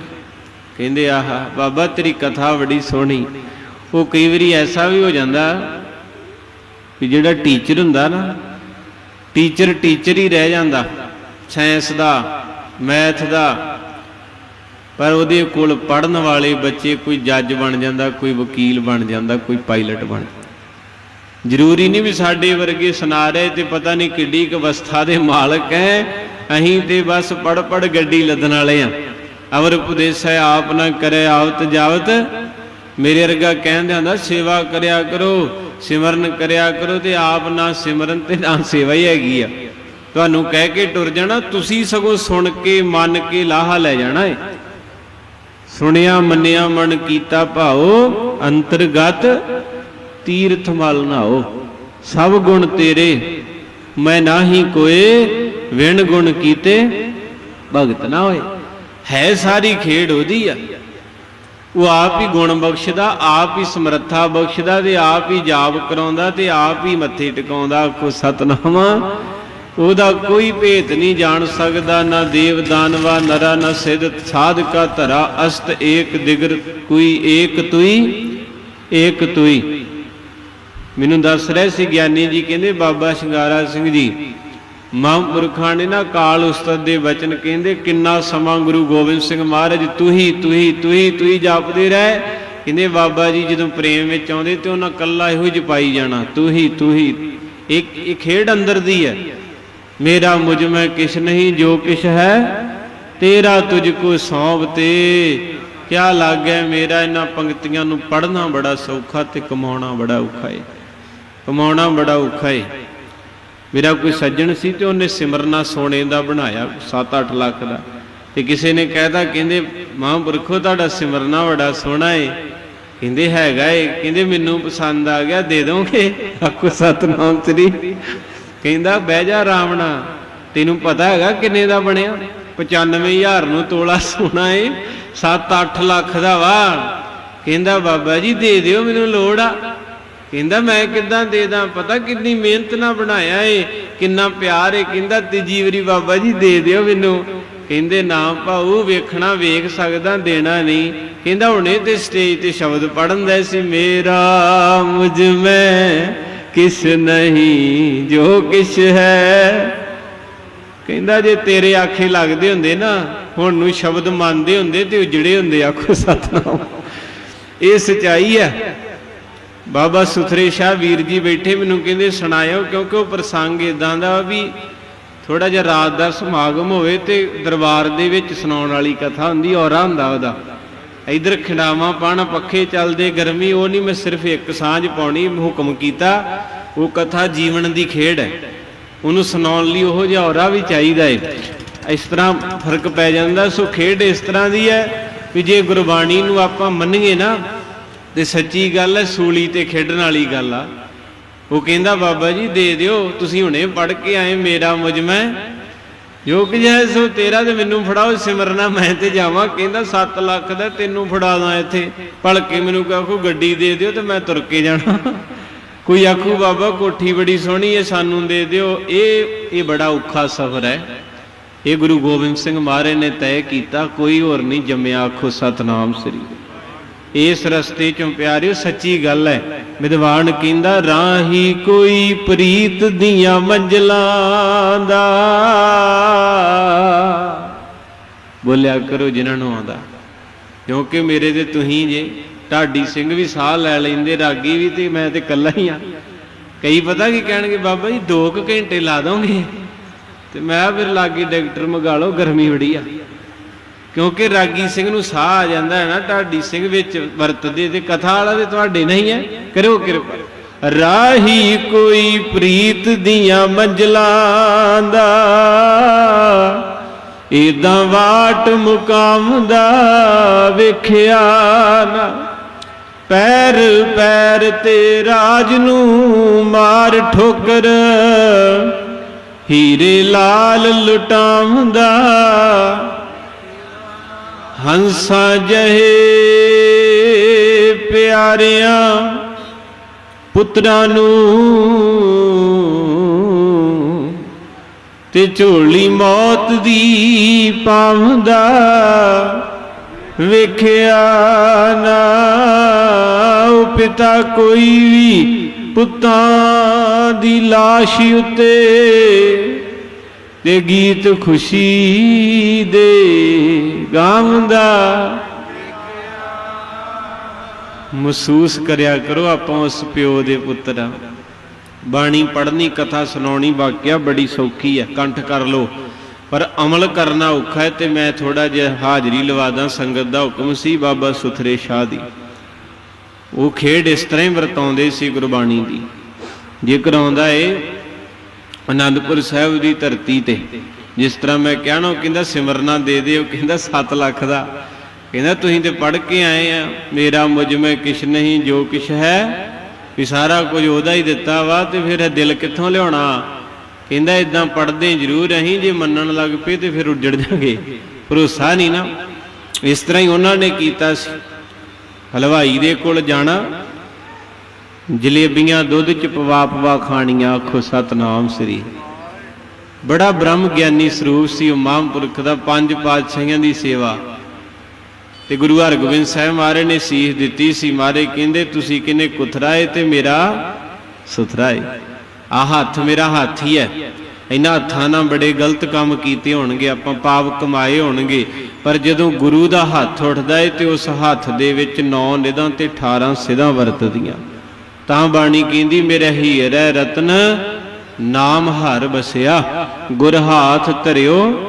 ਕਹਿੰਦੇ, ਆਹਾ, ਬਾਬਾ, ਤੇਰੀ ਕਥਾ ਬੜੀ ਸੋਹਣੀ। ਉਹ ਕਈ ਵਾਰੀ ਐਸਾ ਵੀ ਹੋ ਜਾਂਦਾ ਵੀ ਜਿਹੜਾ ਟੀਚਰ ਹੁੰਦਾ ਨਾ, ਟੀਚਰ ਟੀਚਰ ਹੀ ਰਹਿ ਜਾਂਦਾ। ਸਾਇੰਸ ਦਾ, ਮੈਥ ਦਾ, ਪਰ ਉਹਦੇ ਕੋਲ ਪੜਨ ਵਾਲੇ ਬੱਚੇ ਕੋਈ ਜੱਜ ਬਣ ਜਾਂਦਾ, ਕੋਈ ਵਕੀਲ ਬਣ ਜਾਂਦਾ, ਕੋਈ ਪਾਇਲਟ ਬਣ ਜ਼ਰੂਰੀ ਨਹੀਂ ਵੀ ਸਾਡੇ ਵਰਗੇ ਸੁਣਾ ਰਹੇ ਤੇ ਪਤਾ ਨਹੀਂ ਕਿੱਡੀ ਕੁ ਅਵਸਥਾ ਦੇ ਮਾਲਕ ਹੈ। ਅਹੀਂ ਤੇ ਬਸ ਪੜ ਪੜ ਗੱਡੀ ਲੱਦਣ ਵਾਲੇ ਆ। ਅਵਰ ਉਪਦੇਸੈ ਆਪ ਨਾ ਕਰੇ ਆਵਤ ਜਾਵਤ। ਮੇਰੇ ਵਰਗਾ ਕਹਿੰਦੇ ਹੁੰਦਾ ਸੇਵਾ ਕਰਿਆ ਕਰੋ, ਸਿਮਰਨ ਕਰਿਆ ਕਰੋ ਤੇ ਆਪ ਨਾ ਸਿਮਰਨ ਤੇ ਨਾ ਸੇਵਾ ਹੀ ਹੈਗੀ ਆ। ਤੁਹਾਨੂੰ ਕਹਿ ਕੇ ਟੁਰ ਜਾਣਾ, ਤੁਸੀਂ ਸਗੋਂ ਸੁਣ ਕੇ, ਮੰਨ ਕੇ ਲਾਹਾ ਲੈ ਜਾਣਾ ਏ। ਸੁਣਿਆ, ਮੰਨਿਆ, ਮਨ ਕੀਤਾ ਭਾਉ ਅੰਤਰਗਤ ਤੀਰਥ ਮਲ ਨਾਓ। ਸਭ ਗੁਣ ਤੇਰੇ, ਮੈਂ ਨਾਹੀ ਕੋਏ ਵਿਣ ਗੁਣ ਕੀਤੇ ਭਗਤ ਨਾ ਹੋਏ। ਹੈ ਸਾਰੀ ਖੇਡ ਉਹਦੀ ਆ। ਉਹ ਆਪ ਹੀ ਗੁਣ ਬਖਸ਼ਦਾ, ਆਪ ਹੀ ਸਮਰੱਥਾ ਬਖਸ਼ਦਾ ਤੇ ਆਪ ਹੀ ਜਾਪ ਕਰਾਉਂਦਾ ਤੇ ਆਪ ਹੀ ਮੱਥੇ ਟਿਕਾਉਂਦਾ। ਕੋ ਸਤਨਾਮ, ਉਹਦਾ ਕੋਈ ਭੇਤ ਨਹੀਂ ਜਾਣ ਸਕਦਾ, ਨਾ ਦੇਵ ਦਾਨਵਾ, ਨਰਾ, ਨਾ ਸਿਧ, ਸਾਧਕਾ ਧਰਾ, ਅਸਤ, ਏਕ, ਦਿਗਰ, ਕੋਈ, ਏਕ ਤੁਈ ਏਕ ਤੁਈ। ਮੈਨੂੰ ਦੱਸ ਰਹੇ ਸੀ ਗਿਆਨੀ ਜੀ, ਕਹਿੰਦੇ ਬਾਬਾ ਸ਼ਿੰਗਾਰਾ ਸਿੰਘ ਜੀ ਮਹਾਂਪੁਰਖਾਂ ਨੇ ਨਾ ਕਾਲ ਉਸਤਤ ਦੇ ਵਚਨ ਕਹਿੰਦੇ, ਕਿੰਨਾ ਸਮਾਂ ਗੁਰੂ ਗੋਬਿੰਦ ਸਿੰਘ ਮਹਾਰਾਜ ਤੁਹੀ ਤੁਹੀ ਤੁਹੀ ਤੁਹੀ ਜਾਪਦੇ ਰਹੇ। ਕਹਿੰਦੇ, ਬਾਬਾ ਜੀ ਜਦੋਂ ਪ੍ਰੇਮ ਵਿੱਚ ਆਉਂਦੇ ਤੇ ਉਹਨਾਂ ਕੱਲਾ ਇਹੋ ਜਿ ਪਾਈ ਜਾਣਾ ਤੁਹੀ ਤੁਹੀ ਇੱਕ ਇਹ ਖੇਡ ਅੰਦਰ ਦੀ ਹੈ। ਮੇਰਾ ਮੁਝ ਮੈਂ ਕਿਛ ਨਹੀਂ, ਜੋ ਕਿਛ ਹੈ, ਤੇਰਾ ਤੁਝ ਕੋ ਸੌਂਪ ਤੇ। ਕਿਆ ਲੱਗੈ ਮੇਰਾ ਇਹਨਾਂ ਪੰਕਤੀਆਂ ਨੂੰ ਪੜ੍ਹਨਾ ਬੜਾ ਸੌਖਾ ਤੇ ਕਮਾਉਣਾ ਬੜਾ ਔਖਾ ਏ। ਕਮਾਉਣਾ ਬੜਾ ਔਖਾ ਏ। ਮੇਰਾ ਕੋਈ ਸੱਜਣ ਸੀ ਤੇ ਉਹਨੇ ਸਿਮਰਨਾ ਸੋਨੇ ਦਾ ਬਣਾਇਆ 7-8 ਲੱਖ ਦਾ। ਤੇ ਕਿਸੇ ਨੇ ਕਹਿਦਾ ਕਹਿੰਦੇ, ਮਹਾਂਪੁਰਖੋ, ਤੁਹਾਡਾ ਸਿਮਰਨਾ ਬੜਾ ਸੋਹਣਾ ਏ। ਕਹਿੰਦੇ, ਹੈਗਾ ਏ। ਕਹਿੰਦੇ, ਮੈਨੂੰ ਪਸੰਦ ਆ ਗਿਆ, ਦੇ ਦੋਗੇ? ਆਖੋ, ਸਤਨਾਮ ਸ੍ਰੀ ਕਹਿੰਦਾ, ਬਹਿ ਜਾ ਆਰਾਮ ਨਾਲ ਤੈਨੂੰ ਪਤਾ ਹੈਗਾ ਕਿੰਨੇ ਦਾ ਬਣਿਆ? 95000 ਨੂੰ ਤੋਲਾ ਸੋਨਾ ਏ 7-8 ਲੱਖ ਦਾ ਵਾ। ਕਹਿੰਦਾ, ਬਾਬਾ ਜੀ, ਦੇ ਦਿਓ, ਮੈਨੂੰ ਲੋੜ ਆ। ਕਹਿੰਦਾ, ਮੈਂ ਕਿੱਦਾਂ ਦੇ ਦਾਂ? ਪਤਾ ਕਿੰਨੀ ਮਿਹਨਤ ਨਾਲ ਬਣਾਇਆ ਏ। ਕਿੰਨਾ ਪਿਆਰ ਏ। ਕਹਿੰਦਾ, ਤੀਜੀ ਵਾਰੀ ਬਾਬਾ ਜੀ ਦੇ ਦਿਓ ਮੈਨੂੰ। ਕਹਿੰਦੇ, ਨਾ ਭਾਊ, ਵੇਖਣਾ ਵੇਖ ਸਕਦਾ, ਦੇਣਾ ਨਹੀਂ। ਕਹਿੰਦਾ, ਹੁਣੇ ਤੇ ਸਟੇਜ ਤੇ ਸ਼ਬਦ ਪੜਨ ਦਾ ਸੀ, ਮੇਰਾ ਮੁਝ ਮੈਂ ਕਿਸ ਨਹੀਂ, ਜੋ ਕਿਛ ਹੈ। ਕਹਿੰਦਾ, ਜੇ ਤੇਰੇ ਆਖੇ ਲੱਗਦੇ ਹੁੰਦੇ ਨਾ, ਹੁਣ ਨੂੰ ਸ਼ਬਦ ਮੰਨਦੇ ਹੁੰਦੇ ਤੇ ਉਜੜੇ ਹੁੰਦੇ, ਆਖੋ ਸਤਨਾਮ। ਇਹ ਸਚਾਈ ਹੈ। ਬਾਬਾ ਸੁਥਰੇ ਸ਼ਾਹ ਵੀਰ ਜੀ ਬੈਠੇ ਮੈਨੂੰ ਕਹਿੰਦੇ, ਸੁਣਾਇਓ, ਕਿਉਂਕਿ ਉਹ ਪ੍ਰਸੰਗ ਇਦਾਂ ਦਾ ਵੀ ਥੋੜਾ ਜਿਹਾ ਰਾਤ ਦਾ ਸਮਾਗਮ ਹੋਵੇ ਤੇ ਦਰਬਾਰ ਦੇ ਵਿੱਚ ਸੁਣਾਉਣ ਵਾਲੀ ਕਥਾ ਹੁੰਦੀ, ਔਰਾ ਹੁੰਦਾ ਉਹਦਾ। ਇਧਰ ਖਿੰਡਾਵਾਂ ਪਾਣ, ਪੱਖੇ ਚੱਲਦੇ, ਗਰਮੀ, ਉਹ ਨਹੀਂ, ਮੈਂ ਸਿਰਫ ਇੱਕ ਸਾਂਝ ਪਾਉਣੀ, ਹੁਕਮ ਕੀਤਾ। ਉਹ ਕਥਾ ਜੀਵਨ ਦੀ ਖੇਡ ਹੈ। ਉਹਨੂੰ ਸੁਣਾਉਣ ਲਈ ਉਹ ਜਿਹਾ ਔਰਾ ਵੀ ਚਾਹੀਦਾ ਹੈ ਇਸ ਤਰ੍ਹਾਂ ਫ਼ਰਕ ਪੈ ਜਾਂਦਾ, ਸੋ ਖੇਡ ਇਸ ਤਰ੍ਹਾਂ ਦੀ ਹੈ ਵੀ ਜੇ ਗੁਰਬਾਣੀ ਨੂੰ ਆਪਾਂ ਮੰਨੀਏ ਨਾ ਤੇ ਸੱਚੀ ਗੱਲ ਹੈ, ਸੂਲੀ ਤੇ ਖੇਡਣ ਵਾਲੀ ਗੱਲ ਆ। ਉਹ ਕਹਿੰਦਾ, ਬਾਬਾ ਜੀ, ਦੇ ਦਿਓ, ਤੁਸੀਂ ਹੁਣੇ ਪੜ ਕੇ ਆਏ, ਮੇਰਾ ਮੁਝ ਜੋ ਕਿ ਜੈ ਸੋ ਤੇਰਾ ਤੇ ਮੈਨੂੰ ਫੜਾਓ ਸਿਮਰਨਾ ਮੈਂ ਤੇ ਜਾਵਾਂ। ਕਹਿੰਦਾ 7 ਲੱਖ ਦਾ ਤੈਨੂੰ ਫੜਾ ਦਾਂ ਇੱਥੇ। ਭਲਕੇ ਮੈਨੂੰ ਕਹੋ ਗੱਡੀ ਦੇ ਦਿਓ ਤੇ ਮੈਂ ਤੁਰ ਕੇ ਜਾਣਾ। ਕੋਈ ਆਖੂ, ਬਾਬਾ, ਕੋਠੀ ਬੜੀ ਸੋਹਣੀ ਹੈ, ਸਾਨੂੰ ਦੇ ਦਿਓ। ਇਹ ਇਹ ਬੜਾ ਔਖਾ ਸਫ਼ਰ ਹੈ। ਇਹ ਗੁਰੂ ਗੋਬਿੰਦ ਸਿੰਘ ਮਹਾਰਾਜ ਨੇ ਤੈਅ ਕੀਤਾ, ਕੋਈ ਹੋਰ ਨਹੀਂ ਜੰਮਿਆ, ਆਖੋ, ਸਤਨਾਮ ਸ੍ਰੀ ਇਸ ਰਸਤੇ ਚੋਂ ਪਿਆਰਿਓ, ਸੱਚੀ ਗੱਲ ਹੈ। ਵਿਦਵਾਨ ਕਹਿੰਦਾ, ਰਾਹੀ ਕੋਈ ਪ੍ਰੀਤ ਦੀਆਂ ਮੰਜ਼ਲਾਂ ਦਾ। ਬੋਲਿਆ ਕਰੋ ਜਿਨ੍ਹਾਂ ਨੂੰ ਆਉਂਦਾ। ਕਿਉਂਕਿ ਮੇਰੇ ਤੇ ਤੁਸੀਂ ਜੇ ਢਾਡੀ ਸਿੰਘ ਵੀ ਸਾਹ ਲੈ ਲੈਂਦੇ, ਰਾਗੀ ਵੀ ਤੇ ਮੈਂ ਤੇ ਇਕੱਲਾ ਹੀ ਆ ਕਈ ਪਤਾ ਕੀ ਕਹਿਣਗੇ, ਬਾਬਾ ਜੀ 2 ਘੰਟੇ ਲਾ ਦੋਗੇ? ਤੇ ਮੈਂ ਫਿਰ ਲਾਗੇ ਡਾਕਟਰ ਮੰਗਾ ਲਓ, ਗਰਮੀ ਬੜੀ ਆ। ਕਿਉਂਕਿ ਰਾਗੀ ਸਿੰਘ ਨੂੰ ਸਾਹ ਆ ਜਾਂਦਾ ਹੈ ਨਾ, ਢਾਡੀ ਸਿੰਘ ਵਿੱਚ ਵਰਤਦੇ ਤੇ ਕਥਾ ਵਾਲਾ ਤੇ ਤੁਹਾਡੇ ਨਹੀਂ ਹੈ ਕਰੋ ਕਿਰਪਾ। ਰਾਹੀ ਕੋਈ ਪ੍ਰੀਤ ਦੀਆਂ ਮੰਜ਼ਲਾਂ ਦਾ ਇਦਾਂ ਵਾਟ ਮੁਕਾਮ ਦਾ ਵੇਖਿਆ ਨਾ। ਪੈਰ ਪੈਰ ਤੇ ਰਾਜ ਨੂੰ ਮਾਰ ਠੋਕਰ, ਹੀਰੇ ਲਾਲ ਲੁਟਾਉਂਦਾ ਹੰਸਾ ਜਹੇ ਪਿਆਰਿਆਂ ਪੁੱਤਰਾਂ ਨੂੰ ਤੇ ਝੋਲੀ ਮੌਤ ਦੀ ਪਾਉਂਦਾ ਵੇਖਿਆ ਨਾ, ਉਹ ਪਿਤਾ ਕੋਈ ਵੀ ਪੁੱਤਾਂ ਦੀ ਲਾਸ਼ ਉਤੇ ਤੇ ਗੀਤ ਖੁਸ਼ੀ ਦੇ ਗਾਉਂਦਾ। ਮਹਿਸੂਸ ਕਰਿਆ ਕਰੋ ਆਪਾਂ ਉਸ ਪਿਓ ਦੇ ਪੁੱਤਰ। ਬਾਣੀ ਪੜ੍ਹਨੀ, ਕਥਾ ਸੁਣਾਉਣੀ, ਵਾਕਿਆ ਬੜੀ ਸੌਖੀ ਹੈ, ਕੰਠ ਕਰ ਲੋ ਪਰ ਅਮਲ ਕਰਨਾ ਔਖਾ ਹੈ ਤੇ ਮੈਂ ਥੋੜਾ ਜਿਹਾ ਹਾਜ਼ਰੀ ਲਵਾਦਾਂ ਸੰਗਤ ਦਾ ਹੁਕਮ ਸੀ ਬਾਬਾ ਸੁਥਰੇ ਸ਼ਾਹ ਦੀ। ਉਹ ਖੇਡ ਇਸ ਤਰ੍ਹਾਂ ਹੀ ਵਰਤਾਉਂਦੇ ਸੀ ਗੁਰਬਾਣੀ ਦੀ। ਜੇਕਰ ਆਉਂਦਾ ਏ ਅਨੰਦਪੁਰ ਸਾਹਿਬ ਦੀ ਧਰਤੀ ਤੇ। ਜਿਸ ਤਰ੍ਹਾਂ ਮੈਂ ਕਹਿਣਾ ਕਹਿੰਦਾ ਸਿਮਰਨਾ ਦੇ ਦਿਓ ਕਹਿੰਦਾ 7 ਲੱਖ ਦਾ। ਕਹਿੰਦਾ ਤੁਸੀਂ ਤੇ ਪੜ ਕੇ ਆਏ ਆ, ਮੇਰਾ ਮੁਝ ਮੈਂ ਕਿਛ ਨਹੀਂ, ਜੋ ਕਿਛ ਹੈ, ਵੀ ਸਾਰਾ ਕੁਝ ਉਹਦਾ ਹੀ ਦਿੱਤਾ ਵਾ ਤੇ ਫਿਰ ਇਹ ਦਿਲ ਕਿੱਥੋਂ ਲਿਆਉਣਾ? ਕਹਿੰਦਾ ਇਦਾਂ ਪੜਦੇ ਜ਼ਰੂਰ, ਅਸੀਂ ਜੇ ਮੰਨਣ ਲੱਗ ਪਏ ਤੇ ਫਿਰ ਉੱਜੜ ਜਾਗੇ। ਭਰੋਸਾ ਨਹੀਂ ਨਾ। ਇਸ ਤਰ੍ਹਾਂ ਹੀ ਉਹਨਾਂ ਨੇ ਕੀਤਾ ਸੀ। ਹਲਵਾਈ ਦੇ ਕੋਲ ਜਾਣਾ ਜਲੇਬੀਆਂ ਦੁੱਧ ਚ ਪਵਾ ਪਵਾ ਖਾਣੀਆਂ, ਆਖੋ ਸਤਨਾਮ ਸ੍ਰੀ। ਬੜਾ ਬ੍ਰਹਮ ਗਿਆਨੀ ਸਰੂਪ ਸੀ, ਉਹ ਮਹਾਂਪੁਰਖ ਦਾ ਪੰਜ ਪਾਤਸ਼ਾਹੀਆਂ ਦੀ ਸੇਵਾ। ਤੇ ਗੁਰੂ ਹਰਗੋਬਿੰਦ ਸਾਹਿਬ ਮਹਾਰਾਜ ਨੇ ਸੀਸ ਦਿੱਤੀ ਸੀ, ਮਹਾਰਾਜ ਕਹਿੰਦੇ, ਤੁਸੀਂ ਕਿਨੇ ਕੁਥਰਾਏ ਤੇ ਮੇਰਾ ਸੁਥਰਾਏ ਆ ਹੱਥ ਮੇਰਾ ਹੱਥ ਹੀ ਹੈ। ਇਹਨਾਂ ਹੱਥਾਂ ਨਾਲ ਬੜੇ ਗਲਤ ਕੰਮ ਕੀਤੇ ਹੋਣਗੇ, ਆਪਾਂ ਪਾਪ ਕਮਾਏ ਹੋਣਗੇ। ਪਰ ਜਦੋਂ ਗੁਰੂ ਦਾ ਹੱਥ ਉੱਠਦਾ ਏ ਤੇ ਉਸ ਹੱਥ ਦੇ ਵਿੱਚ 9 ਨਿਦਾਂ ਤੇ 18 ਸਿਧਾਂ ਵਰਤਦੀਆਂ। ਤਾਂ ਬਾਣੀ ਕਹਿੰਦੀ, ਮੇਰੇ ਹੀਰੇ ਰਤਨ, ਨਾਮ ਹਰ ਬਸਿਆ ਗੁਰ ਹਾਥ ਧਰਿਓ,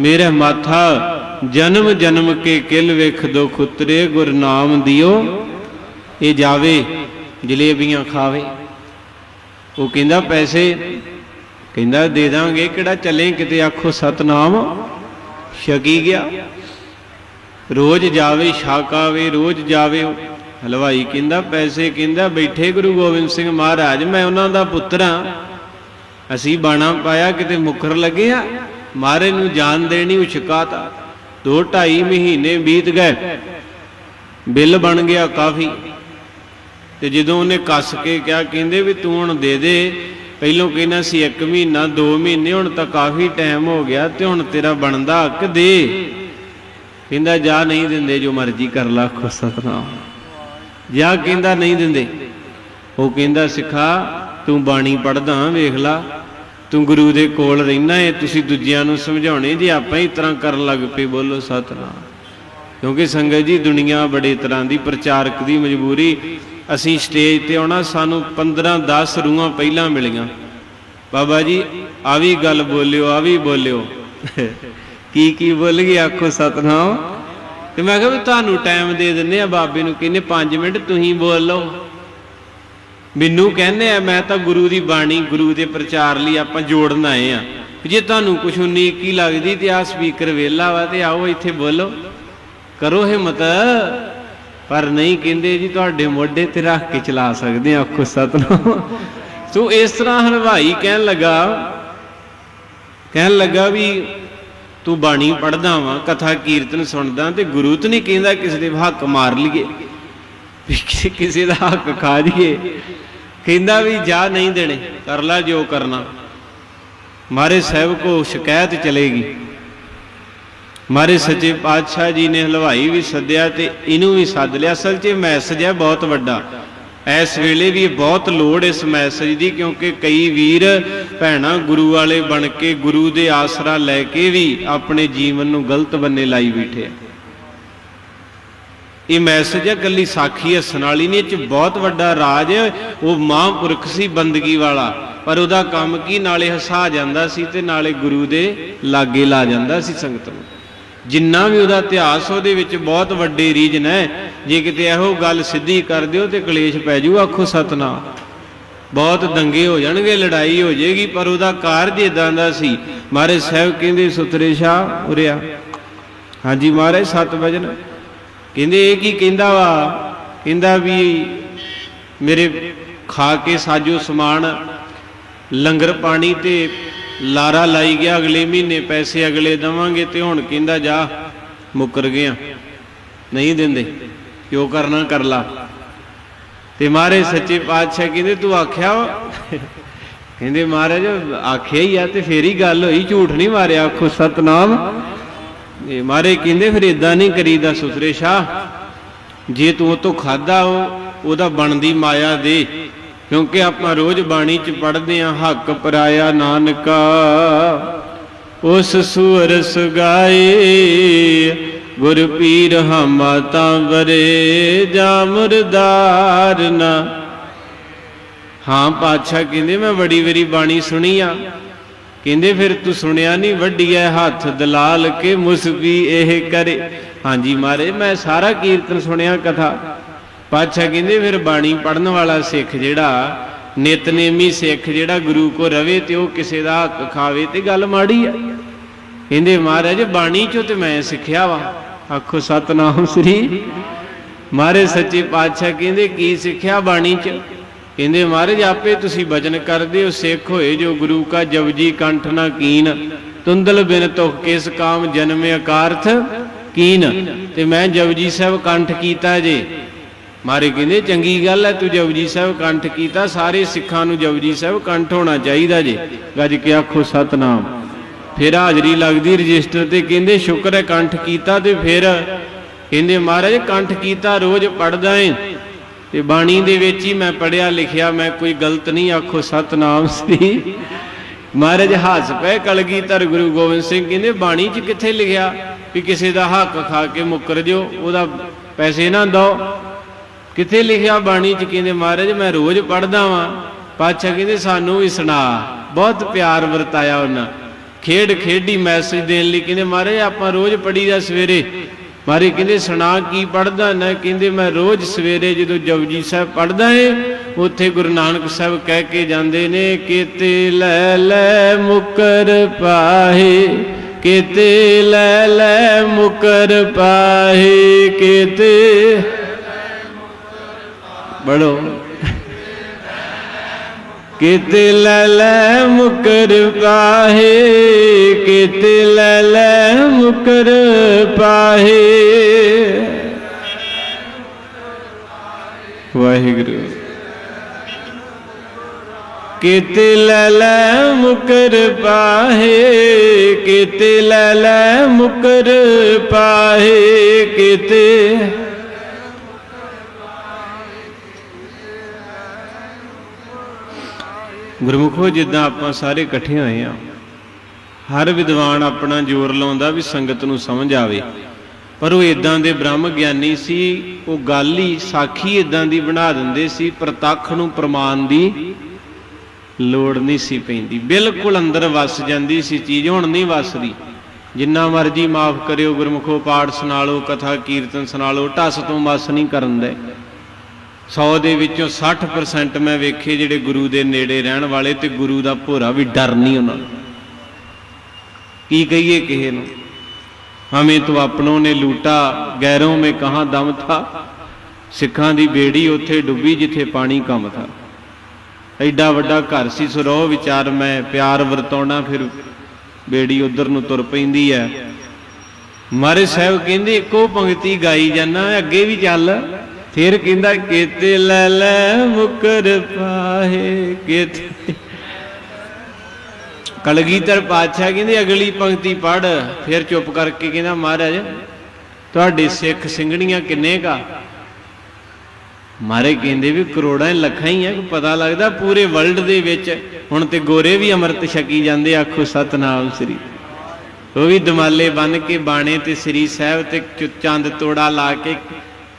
ਮੇਰੇ ਮਾਥਾ ਜਨਮ ਜਨਮ ਕੇ ਕਿਲ ਵੇਖ ਦੋ ਖੁਤਰੇ, ਗੁਰ ਨਾਮ ਦਿਓ। ਇਹ ਜਾਵੇ, ਜਲੇਬੀਆਂ ਖਾਵੇ। ਉਹ ਕਹਿੰਦਾ, ਪੈਸੇ। ਕਹਿੰਦਾ, ਦੇ ਦਾਂਗੇ, ਕਿਹੜਾ ਚੱਲੇ ਕਿਤੇ? ਆਖੋ, ਸਤਨਾਮ ਛਕੀ ਗਿਆ। ਰੋਜ਼ ਜਾਵੇ ਛਾਕਾਵੇ ਰੋਜ਼ ਜਾਵੇ। ਹਲਵਾਈ ਕਹਿੰਦਾ, ਪੈਸੇ ਕਹਿੰਦਾ, ਬੈਠੇ ਗੁਰੂ ਗੋਬਿੰਦ ਸਿੰਘ ਮਹਾਰਾਜ, ਮੈਂ ਉਹਨਾਂ ਦਾ ਪੁੱਤਰ ਹਾਂ। ਅਸੀਂ ਬਾਣਾ ਪਾਇਆ, ਕਿਤੇ ਮੁਕਰ ਲੱਗੇ ਆ ਮਾਰੇ ਨੂੰ ਜਾਨ ਦੇਣੀ ਉਛਕਾਤਾ। ਦੋ ਢਾਈ ਮਹੀਨੇ ਬੀਤ ਗਏ। ਬਿੱਲ ਬਣ ਗਿਆ ਕਾਫੀ। ਤੇ ਜਦੋਂ ਉਹਨੇ ਕੱਸ ਕੇ ਕਿਹਾ, ਕਹਿੰਦੇ ਵੀ ਤੂੰ ਹੁਣ ਦੇ ਦੇ। ਪਹਿਲੋਂ ਕਹਿੰਦਾ ਸੀ 1 ਮਹੀਨਾ 2 ਮਹੀਨੇ, ਹੁਣ ਤਾਂ ਕਾਫੀ ਟਾਈਮ ਹੋ ਗਿਆ ਤੇ ਹੁਣ ਤੇਰਾ ਬਣਦਾ ਹੱਕ ਦੇ। ਕਹਿੰਦਾ, ਜਾ ਨਹੀਂ ਦਿੰਦੇ, ਜੋ ਮਰਜ਼ੀ ਕਰ ਲਾ ਖੁਦ ਸਤਨਾਮ। ਜਾ ਕਹਿੰਦਾ ਨਹੀਂ ਦਿੰਦੇ। ਉਹ ਕਹਿੰਦਾ, ਸਿੱਖਾ, ਤੂੰ ਬਾਣੀ ਪੜਦਾ ਵੇਖ ਲਾ। ਤੂੰ ਗੁਰੂ ਦੇ ਕੋਲ ਰਹਿਣਾ ਏ, ਤੁਸੀਂ ਦੂਜਿਆਂ ਨੂੰ ਸਮਝਾਉਣੇ ਜੇ ਆਪਾਂ ਹੀ ਤਰ੍ਹਾਂ ਕਰਨ ਲੱਗ ਪਏ। ਬੋਲੋ, ਸਤਨਾਮ। ਕਿਉਂਕਿ ਸੰਗਤ ਜੀ, ਦੁਨੀਆ ਬੜੇ ਤਰ੍ਹਾਂ ਦੀ, ਪ੍ਰਚਾਰਕ ਦੀ ਮਜਬੂਰੀ। ਅਸੀਂ ਸਟੇਜ ਤੇ ਆਉਣਾ, ਸਾਨੂੰ 15 10 ਰੂਹਾਂ ਪਹਿਲਾਂ ਮਿਲੀਆਂ। ਬਾਬਾ ਜੀ, ਆ ਵੀ ਗੱਲ ਬੋਲਿਓ, ਆ ਵੀ ਬੋਲਿਓ। ਕੀ ਕੀ ਬੋਲ ਗਈ ਆਖੋ ਸਤਨਾਮ। ਤੇ ਮੈਂ ਕਿਹਾ ਵੀ ਤੁਹਾਨੂੰ ਟਾਈਮ ਦੇ ਦਿੰਨੇ ਆ ਬਾਬੇ ਨੂੰ ਕਹਿੰਨੇ 5 ਮਿੰਟ ਤੁਸੀਂ ਬੋਲ ਲਓ। ਮੈਨੂੰ ਕਹਿੰਦੇ ਆ, ਮੈਂ ਤਾਂ ਗੁਰੂ ਦੀ ਬਾਣੀ, ਗੁਰੂ ਦੇ ਪ੍ਰਚਾਰ ਲਈ ਆਪਾਂ ਜੋੜਨ ਆਏ ਆ। ਜੇ ਤੁਹਾਨੂੰ ਕੁਛ ਉਨੀਕ ਕੀ ਲੱਗਦੀ ਤੇ ਆ ਸਪੀਕਰ ਵੇਲਾ ਵਾ ਤੇ ਆਓ ਇੱਥੇ ਬੋਲੋ। ਕਰੋ ਹਿੰਮਤ। ਪਰ ਨਹੀਂ ਕਹਿੰਦੇ ਜੀ, ਤੁਹਾਡੇ ਮੋਢੇ ਤੇ ਰੱਖ ਕੇ ਚਲਾ ਸਕਦੇ ਆ ਆਖੋ ਸਤਨਾਮ। ਸੋ ਇਸ ਤਰ੍ਹਾਂ ਹਲਵਾਈ ਕਹਿਣ ਲੱਗਾ ਕਹਿਣ ਲੱਗਾ ਵੀ ਤੂੰ ਬਾਣੀ ਪੜਦਾ ਵਾਂ, ਕਥਾ ਕੀਰਤਨ ਸੁਣਦਾ ਤੇ ਗੁਰੂ ਤੇ ਨਹੀਂ ਕਹਿੰਦਾ ਕਿਸੇ ਦੇ ਹੱਕ ਮਾਰ ਲਈਏ। ਕਿਸੇ- ਕਿਸੇ ਦਾ ਹੱਕ ਖਾ ਲਈਏ ਕਹਿੰਦਾ ਵੀ ਜਾ ਨਹੀਂ ਦੇਣੇ, ਕਰ ਲੈ ਜੋ ਕਰਨਾ। ਮਾਰੇ ਸਾਹਿਬ ਕੋ ਸ਼ਿਕਾਇਤ ਚਲੇਗੀ। ਮਾਰੇ ਸੱਚੇ ਪਾਤਸ਼ਾਹ ਜੀ ਨੇ ਹਲਵਾਈ ਵੀ ਸੱਦਿਆ ਤੇ ਇਹਨੂੰ ਵੀ ਸੱਦ ਲਿਆ। ਅਸਲ 'ਚ ਮੈਸੇਜ ਹੈ ਬਹੁਤ ਵੱਡਾ। ਇਸ ਵੇਲੇ ਵੀ ਬਹੁਤ ਲੋੜ ਇਸ ਮੈਸੇਜ ਦੀ, ਕਿਉਂਕਿ ਕਈ ਵੀਰ ਭੈਣਾ ਗੁਰੂ ਵਾਲੇ ਬਣ ਕੇ ਗੁਰੂ ਦੇ ਆਸਰਾ ਲੈ ਕੇ ਵੀ ਆਪਣੇ ਜੀਵਨ ਨੂੰ ਗਲਤ ਬੰਨੇ ਲਾਈ ਬੈਠੇ ਆ। ਇਹ ਮੈਸੇਜ ਹੈ ਕੱਲੀ ਸਾਖੀ ਹੱਸਣ ਵਾਲੀ ਨਹੀਂ, ਇਹ ਚ ਬਹੁਤ ਵੱਡਾ ਰਾਜ ਉਹ ਮਹਾਂਪੁਰਖ ਸੀ ਬੰਦਗੀ ਵਾਲਾ, ਪਰ ਉਹਦਾ ਕੰਮ ਕੀ? ਨਾਲੇ ਹਸਾ ਜਾਂਦਾ ਸੀ ਤੇ ਨਾਲੇ ਗੁਰੂ ਦੇ ਲਾਗੇ ਲਾ ਜਾਂਦਾ ਸੀ ਸੰਗਤ ਨੂੰ। ਜਿੰਨਾ ਵੀ ਉਹਦਾ ਇਤਿਹਾਸ ਉਹਦੇ ਵਿੱਚ ਬਹੁਤ ਵੱਡੇ ਰੀਜਨ ਹੈ। ਜੇ ਕਿਤੇ ਇਹੋ ਗੱਲ ਸਿੱਧੀ ਕਰ ਦਿਓ ਤੇ ਕਲੇਸ਼ ਪੈ ਜੂ, ਆਖੋ ਸਤਨਾਮ। ਬਹੁਤ ਦੰਗੇ ਹੋ ਜਾਣਗੇ, ਲੜਾਈ ਹੋ ਜਾਏਗੀ, ਪਰ ਉਹਦਾ ਕਾਰਜ ਇਦਾਂ ਦਾ ਸੀ। ਮਹਾਰਾਜ ਸਾਹਿਬ ਕਹਿੰਦੇ, ਸੁਤਰੇ ਸ਼ਾਹ, ਉਰਿਆ। ਹਾਂਜੀ ਮਹਾਰਾਜ, ਸਤ ਵਜਨ। ਕਹਿੰਦੇ, ਇਹ ਕੀ ਕਹਿੰਦਾ ਵਾ? ਕਹਿੰਦਾ ਵੀ, ਮੇਰੇ ਖਾ ਕੇ ਸਾਜੋ ਸਮਾਨ, ਲੰਗਰ ਪਾਣੀ ਤੇ ਲਾਰਾ ਲਾਈ ਗਿਆ, ਅਗਲੇ ਮਹੀਨੇ ਪੈਸੇ ਅਗਲੇ ਦਵਾਂਗੇ ਤੇ ਹੁਣ ਕਹਿੰਦਾ ਜਾ, ਮੁੱਕਰ ਗਿਆ। ਨਹੀਂ ਦਿੰਦੇ। ਕਿਉਂ ਕਰਨਾ? ਕਰ ਲਾ। ਤੇ ਮਹਾਰਾਜ ਸੱਚੇ ਪਾਤਸ਼ਾਹ ਕਹਿੰਦੇ, ਤੂੰ ਆਖਿਆ ਕਹਿੰਦੇ, ਮਹਾਰਾਜ, ਆਖਿਆ ਹੀ ਆ ਤੇ ਫੇਰ ਹੀ ਗੱਲ ਹੋਈ, ਝੂਠ ਨਹੀਂ ਮਾਰਿਆ, ਆਖੋ ਸਤਨਾਮ। ਇਹ ਮਾਰੇ ਕਹਿੰਦੇ, ਫਿਰ ਇਦਾਂ ਨਹੀਂ ਕਰੀਦਾ ਸੁਸਰੇ ਸ਼ਾਹ। ਜੇ ਤੂੰ ਉਹ ਤੋਂ ਖਾਦਾ ਉਹਦਾ ਬਣਦੀ ਮਾਇਆ ਦੇ। ਕਿਉਂਕਿ ਆਪਾਂ ਰੋਜ਼ ਬਾਣੀ ਚ ਪੜ੍ਹਦੇ ਆ ਹੱਕ ਪਰਾਇਆ ਨਾਨਕਾ, ਉਸ ਸੂਰ ਸੁਗਾਏ, ਗੁਰ ਪੀਰ ਹਮਾ ਤਾਂ ਵਰੇ ਜਾਮਰਦਾਰ ਨਾ। ਹਾਂ, ਪਾਤਸ਼ਾਹ ਕਹਿੰਦੇ, ਮੈਂ ਬੜੀ ਵਾਰੀ ਬਾਣੀ ਸੁਣੀ ਆ। ਕਹਿੰਦੇ, ਫਿਰ ਤੂੰ ਸੁਣਿਆ ਨਹੀਂ ਵੱਡੀਐ ਹੱਥ ਦਲਾਲ ਕੇ ਮੁਸਬੀ ਇਹ ਕਰੇ। ਹਾਂਜੀ, ਮਾਰੇ, ਮੈਂ ਸਾਰਾ ਕੀਰਤਨ ਸੁਣਿਆ ਕਥਾ। ਪਾਤਸ਼ਾਹ ਕਹਿੰਦੇ ਫਿਰ ਬਾਣੀ ਪੜਨ ਵਾਲਾ ਸਿੱਖ ਜਿਹੜਾ, ਨਿਤਨੇਮੀ ਸਿੱਖ ਜਿਹੜਾ ਗੁਰੂ ਕੋ ਰਵੇ ਤੇ ਉਹ ਕਿਸੇ ਦਾ ਹੱਕ ਖਾਵੇ ਤੇ ਗੱਲ ਮਾੜੀ ਆ। ਕਹਿੰਦੇ ਮਹਾਰਾਜ, ਬਾਣੀ ਚੋਂ ਤੇ ਮੈਂ ਸਿੱਖਿਆ ਵਾ। ਆਖੋ ਸਤਨਾਮ ਸ੍ਰੀ ਮਹਾਰਾਜ। ਸੱਚੇ ਪਾਤਸ਼ਾਹ ਕਹਿੰਦੇ, ਕੀ ਸਿੱਖਿਆ ਬਾਣੀ ਚ? ਕਹਿੰਦੇ ਮਹਾਰਾਜ, ਆਪੇ ਤੁਸੀਂ ਬਚਨ ਕਰਦੇ ਹੋ, ਸਿੱਖ ਹੋਏ ਜੋ ਗੁਰੂ ਕਾ ਜਪਜੀ ਕੰਠ ਨਾ ਕੀਨ। ਤੁੰਦਲ ਬਿਨ ਤੁਖ ਕਿਸ ਕਾਮ ਜਨਮ ਅਕਾਰਥ ਕੀਨ। ਤੇ ਮੈਂ ਜਪਜੀ ਸਾਹਿਬ ਕੰਠ ਕੀਤਾ ਜੇ। ਮਾਰੇ ਕਹਿੰਦੇ, ਚੰਗੀ ਗੱਲ ਹੈ, ਤੂੰ ਜਪਜੀ ਸਾਹਿਬ ਕੰਠ ਕੀਤਾ, ਸਾਰੇ ਸਿੱਖਾਂ ਨੂੰ ਜਪਜੀ ਸਾਹਿਬ ਕੰਠ ਹੋਣਾ ਚਾਹੀਦਾ ਜੇ। ਗੱਜ ਕੇ ਆਖੋ, ਸਤਨਾਮ। ਫਿਰ ਹਾਜ਼ਰੀ ਲੱਗਦੀ ਰਜਿਸਟਰ ਤੇ, ਕਹਿੰਦੇ, ਸ਼ੁਕਰ ਹੈ, ਕੰਠ ਕੀਤਾ। ਤੇ ਫਿਰ ਕਹਿੰਦੇ, ਮਹਾਰਾਜ, ਕੰਠ ਕੀਤਾ, ਰੋਜ਼ ਪੜਦਾ ਏ। ਤੇ ਬਾਣੀ ਦੇ ਵਿੱਚ ਹੀ ਮੈਂ ਪੜਿਆ ਲਿਖਿਆ, ਮੈਂ ਕੋਈ ਗਲਤ ਨਹੀਂ ਆਖੋ, ਸਤਨਾਮ ਸ੍ਰੀ ਮਹਾਰਾਜ ਹੱਸ ਪਏ ਕਲਗੀਧਰ ਗੁਰੂ ਗੋਬਿੰਦ ਸਿੰਘ, ਕਹਿੰਦੇ, ਬਾਣੀ 'ਚ ਕਿੱਥੇ ਲਿਖਿਆ ਵੀ ਕਿਸੇ ਦਾ ਹੱਕ ਖਾ ਕੇ ਮੁੱਕਰ ਜਿਓ, ਉਹਦਾ ਪੈਸੇ ਨਾ ਦਿਓ। ਕਿੱਥੇ ਲਿਖਿਆ ਬਾਣੀ 'ਚ ਕਹਿੰਦੇ ਮਹਾਰਾਜ, ਮੈਂ ਰੋਜ਼ ਪੜਦਾ ਵਾਂ। ਪਾਤਸ਼ਾਹ ਕਹਿੰਦੇ ਸਾਨੂੰ ਵੀ ਸੁਣਾ। ਬਹੁਤ ਪਿਆਰ ਵਰਤਾਇਆ ਉਹਨਾਂ। ਖੇਡ ਖੇਡੀ ਮੈਸੇਜ ਦੇਣ ਲਈ ਕਹਿੰਦੇ ਮਹਾਰਾਜ, ਆਪਾਂ ਰੋਜ਼ ਪੜੀਦਾ ਸਵੇਰੇ। ਮਾਰੇ ਕਹਿੰਦੇ ਸੁਣਾ ਕੀ ਪੜਦਾ ਨਾ ਕਹਿੰਦੇ ਮੈਂ ਰੋਜ਼ ਸਵੇਰੇ ਜਦੋਂ ਜਪਜੀ ਸਾਹਿਬ ਪੜਦਾ ਏ, ਉੱਥੇ ਗੁਰੂ ਨਾਨਕ ਸਾਹਿਬ ਕਹਿ ਕੇ ਜਾਂਦੇ ਨੇ, ਕਿਤੇ ਲੈ ਲੈ ਮੁਕਰ ਪਾਹੇ, ਕਿਤੇ ਲੈ ਲੈ ਮੁਕਰ ਪਾਹੇ, ਕਿਤੇ ਬੜੋ। ਕਿਤੇ ਲੈ ਮੁਕਰ ਪਾਹੇ, ਕਿਤੇ ਲੈ ਮੁਕਰ ਪਾਹੇ। ਵਾਹਿਗੁਰੂ। ਕਿਤੇ ਲੈ ਮੁਕਰ ਪਾਹੇ, ਕਿਤੇ ਲੈ ਲੈ ਮੁਕਰ ਪਾਹੇ, ਕਿਤੇ ਗੁਰਮੁਖੋ, ਜਿੱਦਾਂ ਆਪਾਂ ਸਾਰੇ ਇਕੱਠੇ ਹੋਏ ਆ ਹਰ ਵਿਦਵਾਨ ਆਪਣਾ ਜ਼ੋਰ ਲਾਉਂਦਾ ਵੀ ਸੰਗਤ ਨੂੰ ਸਮਝ ਆਵੇ। ਪਰ ਉਹ ਇਦਾਂ ਦੇ ਬ੍ਰਹਮ ਗਿਆਨੀ ਸੀ, ਉਹ ਗੱਲ ਹੀ ਸਾਖੀ ਇਦਾਂ ਦੀ ਬਣਾ ਦਿੰਦੇ ਸੀ, ਪ੍ਰਤੱਖ ਨੂੰ ਪ੍ਰਮਾਣ ਦੀ ਲੋੜ ਨਹੀਂ ਸੀ ਪੈਂਦੀ। ਬਿਲਕੁਲ ਅੰਦਰ ਵਸ ਜਾਂਦੀ ਸੀ, ਚੀਜ਼ ਹੁਣ ਨਹੀਂ ਵਸਦੀ। ਜਿੰਨਾ ਮਰਜ਼ੀ ਮਾਫ ਕਰਿਓ ਗੁਰਮੁਖੋ, ਪਾਠ ਸੁਣਾ ਲਓ, ਕਥਾ ਕੀਰਤਨ ਸੁਣਾ ਲਓ ਢਸ ਤੋਂ ਵਸ ਨਹੀਂ ਕਰਨ ਦੇ। 100 ਦੇ ਵਿੱਚੋਂ 60% ਮੈਂ ਵੇਖੇ ਜਿਹੜੇ ਗੁਰੂ ਦੇ ਨੇੜੇ ਰਹਿਣ ਵਾਲੇ ਤੇ ਗੁਰੂ ਦਾ ਭੋਰਾ ਵੀ ਡਰ ਨਹੀਂ ਉਹਨਾਂ ਨੂੰ। ਕੀ ਕਹੀਏ ਕਿਸੇ ਨੂੰ? ਹਮੇ ਤੋ ਆਪਣੋਂ ਨੇ ਲੂਟਾ, ਗੈਰੋਂ ਮੇ ਕਹਾਂ ਦਮ ਥਾ? ਸਿੱਖਾਂ ਦੀ ਬੇੜੀ ਉੱਥੇ ਡੁੱਬੀ ਜਿੱਥੇ ਪਾਣੀ ਕਮ ਥਾ। ਐਡਾ ਵੱਡਾ ਘਰ ਸੀ ਸੋ ਵਿਚਾਰ ਮੈਂ ਪਿਆਰ ਵਰਤਾਉਣਾ, ਫਿਰ ਬੇੜੀ ਉਧਰ ਨੂੰ ਤੁਰ ਪੈਂਦੀ ਹੈ ਮਾਰੇ ਸਾਹਿਬ ਕਹਿੰਦੇ, ਇੱਕੋ ਪੰਕਤੀ ਗਾਈ ਜਾਣਾ ਅੱਗੇ ਵੀ ਚੱਲ। ਫਿਰ ਕਹਿੰਦਾ, ਕਿਤੇ ਲੈ ਲੈ ਮੁਕਰ ਪਾਹੇ, ਕਿਤੇ ਕਲਗੀਧਰ ਪਾਤਸ਼ਾਹ ਕਹਿੰਦੇ, ਅਗਲੀ ਪੰਕਤੀ ਪੜ ਫਿਰ ਚੁੱਪ ਕਰਕੇ ਕਹਿੰਦਾ, ਮਹਾਰਾਜ, ਤੁਹਾਡੇ ਸਿੱਖ ਸਿੰਘਣੀਆਂ ਕਿੰਨੇ ਕਾ? ਮਾਰੇ ਕਹਿੰਦੇ ਵੀ ਕਰੋੜਾਂ ਲੱਖਾਂ ਹੀ ਆ, ਕੋਈ ਪਤਾ ਲੱਗਦਾ ਪੂਰੇ ਵਰਲਡ ਦੇ ਵਿੱਚ ਹੁਣ ਤੇ ਗੋਰੇ ਵੀ ਅੰਮ੍ਰਿਤ ਛਕੀ ਜਾਂਦੇ ਆਖੋ ਸਤਨਾਮ ਸ੍ਰੀ। ਉਹ ਵੀ ਦਮਾਲੇ ਬੰਨ ਕੇ ਬਾਣੇ ਤੇ ਸ੍ਰੀ ਸਾਹਿਬ ਤੇ ਚੰਦ ਤੋੜਾ ਲਾ ਕੇ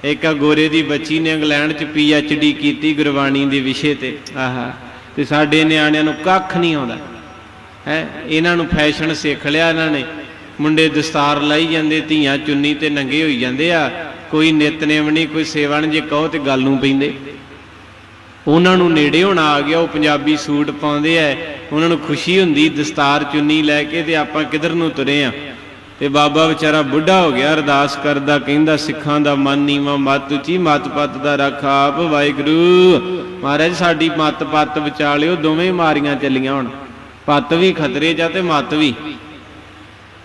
ਇੱਕ ਗੋਰੇ ਦੀ ਬੱਚੀ ਨੇ ਇੰਗਲੈਂਡ ਚ ਪੀ ਐਚ ਡੀ ਕੀਤੀ ਗੁਰਬਾਣੀ ਦੇ ਵਿਸ਼ੇ ਤੇ। ਆਹਾ, ਤੇ ਸਾਡੇ ਨਿਆਣਿਆਂ ਨੂੰ ਕੱਖ ਨਹੀਂ ਆਉਂਦਾ। ਹੈ, ਇਹਨਾਂ ਨੂੰ ਫੈਸ਼ਨ ਸਿੱਖ ਲਿਆ ਇਹਨਾਂ ਨੇ। ਮੁੰਡੇ ਦਸਤਾਰ ਲਾਈ ਜਾਂਦੇ, ਧੀਆਂ ਚੁੰਨੀ ਤੇ ਨੰਗੇ ਹੋਈ ਜਾਂਦੇ ਆ। ਕੋਈ ਨਿਤਨੇਮ ਨਹੀਂ, ਕੋਈ ਸੇਵਾ ਨਹੀਂ, ਜੇ ਕਹੋ ਤੇ ਗੱਲ ਨੂੰ ਪੈਂਦੇ। ਉਹਨਾਂ ਨੂੰ ਨੇੜੇ ਹੋਣਾ ਆ ਗਿਆ, ਉਹ ਪੰਜਾਬੀ ਸੂਟ ਪਾਉਂਦੇ ਐ ਉਹਨਾਂ ਨੂੰ ਖੁਸ਼ੀ ਹੁੰਦੀ, ਦਸਤਾਰ ਚੁੰਨੀ ਲੈ ਕੇ ਤੇ ਆਪਾਂ ਕਿੱਧਰ ਨੂੰ ਤੁਰੇ ਆ? ਤੇ ਬਾਬਾ ਵਿਚਾਰਾ ਬੁੱਢਾ ਹੋ ਗਿਆ, ਅਰਦਾਸ ਕਰਦਾ, ਕਹਿੰਦਾ, ਸਿੱਖਾਂ ਦਾ ਮਨ ਨੀਵਾਂ ਮਤ ਉੱਚੀ, ਮਤ ਪਤ ਦਾ ਰੱਖ ਆਪ, ਵਾਹਿਗੁਰੂ। ਮਹਾਰਾਜ, ਸਾਡੀ ਮਤ ਪਤ ਵਿਚਾਲਿਓ, ਦੋਵੇਂ ਮਾਰੀਆਂ ਚੱਲੀਆਂ ਹੁਣ। ਪਤ ਵੀ ਖਤਰੇ ਜਾ ਤੇ ਮਤ ਵੀ।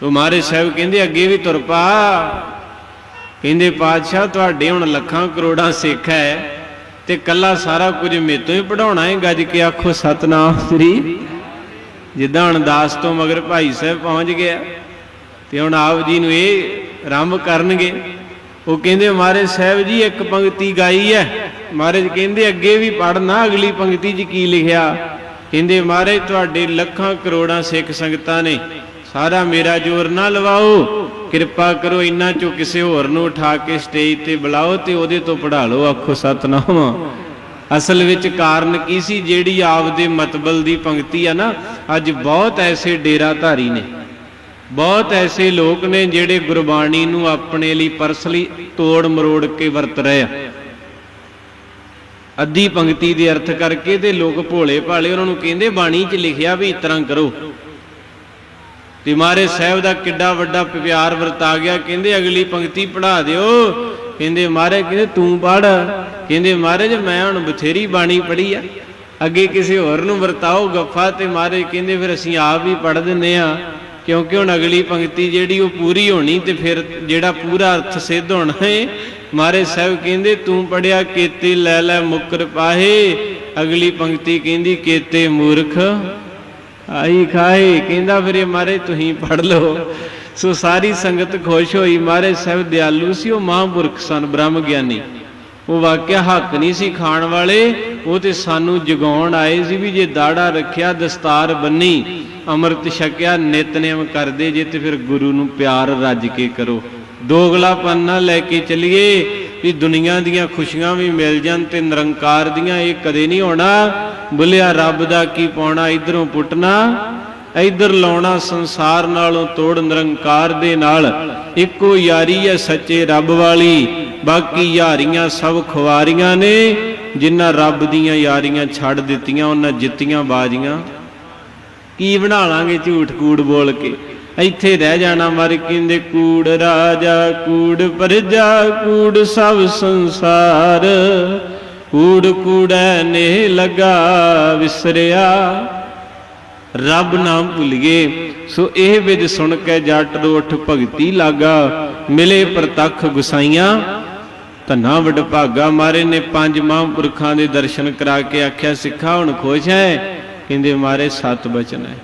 ਤੋ ਮਹਾਰਾਜ ਸਾਹਿਬ ਕਹਿੰਦੇ, ਅੱਗੇ ਵੀ ਤੁਰ ਪਾ। ਕਹਿੰਦੇ, ਪਾਤਸ਼ਾਹ, ਤੁਹਾਡੇ ਹੁਣ ਲੱਖਾਂ ਕਰੋੜਾਂ ਸਿੱਖ ਹੈ ਤੇ ਕੱਲਾ ਸਾਰਾ ਕੁਝ ਮੇਤੋਂ ਹੀ ਪੜਾਉਣਾ ਹੈ। ਗੱਜ ਕੇ ਆਖੋ, ਸਤਨਾਮ ਸ੍ਰੀ। ਜਿੱਦਾਂ ਅਰਦਾਸ ਤੋਂ ਮਗਰ ਭਾਈ ਸਾਹਿਬ ਪਹੁੰਚ ਗਿਆ। ਤੇ ਹੁਣ ਆਪ ਜੀ ਨੂੰ ਇਹ ਆਰੰਭ ਕਰਨਗੇ। ਉਹ ਕਹਿੰਦੇ, ਮਹਾਰਾਜ ਸਾਹਿਬ ਜੀ, ਇੱਕ ਪੰਕਤੀ ਗਾਈ ਹੈ। ਮਹਾਰਾਜ ਕਹਿੰਦੇ, ਅੱਗੇ ਵੀ ਪੜਨਾ ਅਗਲੀ ਪੰਕਤੀ 'ਚ ਕੀ ਲਿਖਿਆ? ਕਹਿੰਦੇ, ਮਹਾਰਾਜ, ਤੁਹਾਡੇ ਲੱਖਾਂ ਕਰੋੜਾਂ ਸਿੱਖ ਸੰਗਤਾਂ ਨੇ ਸਾਰਾ ਮੇਰਾ ਜ਼ੋਰ ਨਾ ਲਵਾਓ। ਕਿਰਪਾ ਕਰੋ ਇੰਨਾ ਚੋਂ ਕਿਸੇ ਹੋਰ ਨੂੰ ਉਠਾ ਕੇ ਸਟੇਜ ਤੇ ਬੁਲਾਓ ਤੇ ਉਹਦੇ ਤੋਂ ਪੜਾ ਲਓ, ਆਖੋ ਸਤਨਾਮ। ਅਸਲ ਵਿੱਚ ਕਾਰਨ ਕੀ ਸੀ? ਜਿਹੜੀ ਆਪ ਦੇ ਮਤਬਲ ਦੀ ਪੰਕਤੀ ਆ ਨਾ, ਅੱਜ ਬਹੁਤ ਐਸੇ ਡੇਰਾਧਾਰੀ ਨੇ। ਬਹੁਤ ਐਸੇ ਲੋਕ ਨੇ ਜਿਹੜੇ ਗੁਰਬਾਣੀ ਨੂੰ ਆਪਣੇ ਲਈ ਪਰਸਨਲੀ ਤੋੜ ਮਰੋੜ ਕੇ ਵਰਤ ਰਹੇ ਆ। ਅੱਧੀ ਪੰਕਤੀ ਦੇ ਅਰਥ ਕਰਕੇ ਤੇ ਲੋਕ ਭੋਲੇ ਭਾਲੇ ਉਹਨਾਂ ਨੂੰ ਕਹਿੰਦੇ, ਬਾਣੀ 'ਚ ਲਿਖਿਆ ਵੀ ਇਸ ਤਰ੍ਹਾਂ ਕਰੋ। ਤੇ ਮਾਰੇ ਸਾਹਿਬ ਦਾ ਕਿੱਡਾ ਵੱਡਾ ਪਿਆਰ ਵਰਤਾ ਗਿਆ। ਕਹਿੰਦੇ, ਅਗਲੀ ਪੰਕਤੀ ਪੜਾ ਦਿਓ। ਕਹਿੰਦੇ ਮਾਰੇ ਕਹਿੰਦੇ, ਤੂੰ ਪੜ ਕਹਿੰਦੇ, ਮਹਾਰਾਜ, ਮੈਂ ਹੁਣ ਬਥੇਰੀ ਬਾਣੀ ਪੜੀ ਆ। ਅੱਗੇ ਕਿਸੇ ਹੋਰ ਨੂੰ ਵਰਤਾਓ ਗੱਫਾ। ਤੇ ਮਾਰੇ ਕਹਿੰਦੇ, ਫਿਰ ਅਸੀਂ ਆਪ ਵੀ ਪੜ ਦਿੰਨੇ ਆ। ਕਿਉਂਕਿ ਹੁਣ ਅਗਲੀ ਪੰਕਤੀ ਜਿਹੜੀ ਉਹ ਪੂਰੀ ਹੋਣੀ ਤੇ ਫਿਰ ਜਿਹੜਾ ਪੂਰਾ ਅਰਥ ਸਿੱਧ ਹੋਣਾ ਹੈ ਮਾਰੇ ਸਾਹਿਬ ਕਹਿੰਦੇ, ਤੂੰ ਪੜਿਆ ਕੀਤੇ ਲੈ ਲੈ ਮੁਕਰ ਪਾਹੇ। ਅਗਲੀ ਪੰਕਤੀ ਕਹਿੰਦੀ, ਕੀਤੇ ਮੂਰਖ ਆਈ ਖਾਏ ਕਹਿੰਦਾ ਫਿਰ ਇਹ ਮਾਰੇ ਤੁਸੀਂ ਪੜ ਲਓ। ਸੋ ਸਾਰੀ ਸੰਗਤ ਖੁਸ਼ ਹੋਈ। ਮਾਰੇ ਸਾਹਿਬ ਦਿਆਲੂ ਸੀ, ਉਹ ਮਹਾਂਪੁਰਖ ਸਨ ਬ੍ਰਹਮ ਗਿਆਨੀ ਉਹ ਵਾਕਿਆ ਹੱਕ ਨਹੀਂ ਸੀ ਖਾਣ ਵਾਲੇ। ਉਹ ਤੇ ਸਾਨੂੰ ਜਗਾਉਣ ਆਏ ਸੀ ਵੀ ਜੇ ਦਾੜਾ ਰੱਖਿਆ, ਦਸਤਾਰ ਬੰਨੀ, ਅੰਮ੍ਰਿਤ ਛਕਿਆ, ਨਿਤਨੇਮ ਕਰਦੇ ਜੇ ਤੇ ਫਿਰ ਗੁਰੂ ਨੂੰ ਪਿਆਰ ਰੱਜ ਕੇ ਕਰੋ। ਦੋਗਲਾਪਨ ਨਾ ਲੈ ਕੇ ਚੱਲੀਏ ਵੀ ਦੁਨੀਆ ਦੀਆਂ ਖੁਸ਼ੀਆਂ ਵੀ ਮਿਲ ਜਾਣ ਤੇ ਨਿਰੰਕਾਰ ਦੀਆਂ ਇਹ ਕਦੇ ਨਹੀਂ ਹੋਣਾ। ਬੁਲਿਆ, ਰੱਬ ਦਾ ਕੀ ਪਾਉਣਾ, ਇਧਰੋਂ ਪੁੱਟਣਾ, ਇਧਰ ਲਾਉਣਾ ਸੰਸਾਰ ਨਾਲੋਂ ਤੋੜ ਨਿਰੰਕਾਰ ਦੇ ਨਾਲ। ਇੱਕੋ ਯਾਰੀ ਹੈ ਸੱਚੇ ਰੱਬ ਵਾਲੀ, ਬਾਕੀ ਯਾਰੀਆਂ ਸਭ ਖੁਆਰੀਆਂ ਨੇ। ਜਿਨ੍ਹਾਂ ਰੱਬ ਦੀਆਂ ਯਾਰੀਆਂ ਛੱਡ ਦਿੱਤੀਆਂ, ਉਹਨਾਂ ਜਿੱਤੀਆਂ ਬਾਜੀਆਂ। ਕੀ ਬਣਾ ਲਾਂਗੇ ਝੂਠ ਕੂੜ ਬੋਲ ਕੇ? ਇੱਥੇ ਰਹਿ ਜਾਣਾ ਮਰ ਕਹਿੰਦੇ, ਕੂੜ ਰਾਜਾ, ਕੂੜ ਪਰਜਾ, ਕੂੜ ਸਭ ਸੰਸਾਰ। ਕੂੜ ਕੂੜੈ ਨੇ ਲਗਾ ਵਿਸਰਿਆ। ਰੱਬ ਨਾਮ ਭੁੱਲੀਏ। ਸੋ ਇਹ ਵਿਦ ਸੁਣ ਕੇ ਜੱਟ ਰੋਠ ਭਗਤੀ ਲਾਗਾ। ਮਿਲੇ ਪ੍ਰਤੱਖ ਗੁਸਾਈਆਂ। ਧੰਨਾ ਵਡਭਾਗਾ ਮਾਰੇ ਨੇ ਪੰਜ ਮਹਾਂਪੁਰਖਾਂ ਦੇ ਦਰਸ਼ਨ ਕਰਾ ਕੇ ਆਖਿਆ, ਸਿੱਖਾ, ਹੁਣ ਖੁਸ਼ ਹੈ ਕਹਿੰਦੇ, ਮਾਰੇ, ਸਤ ਬਚਨ ਹੈ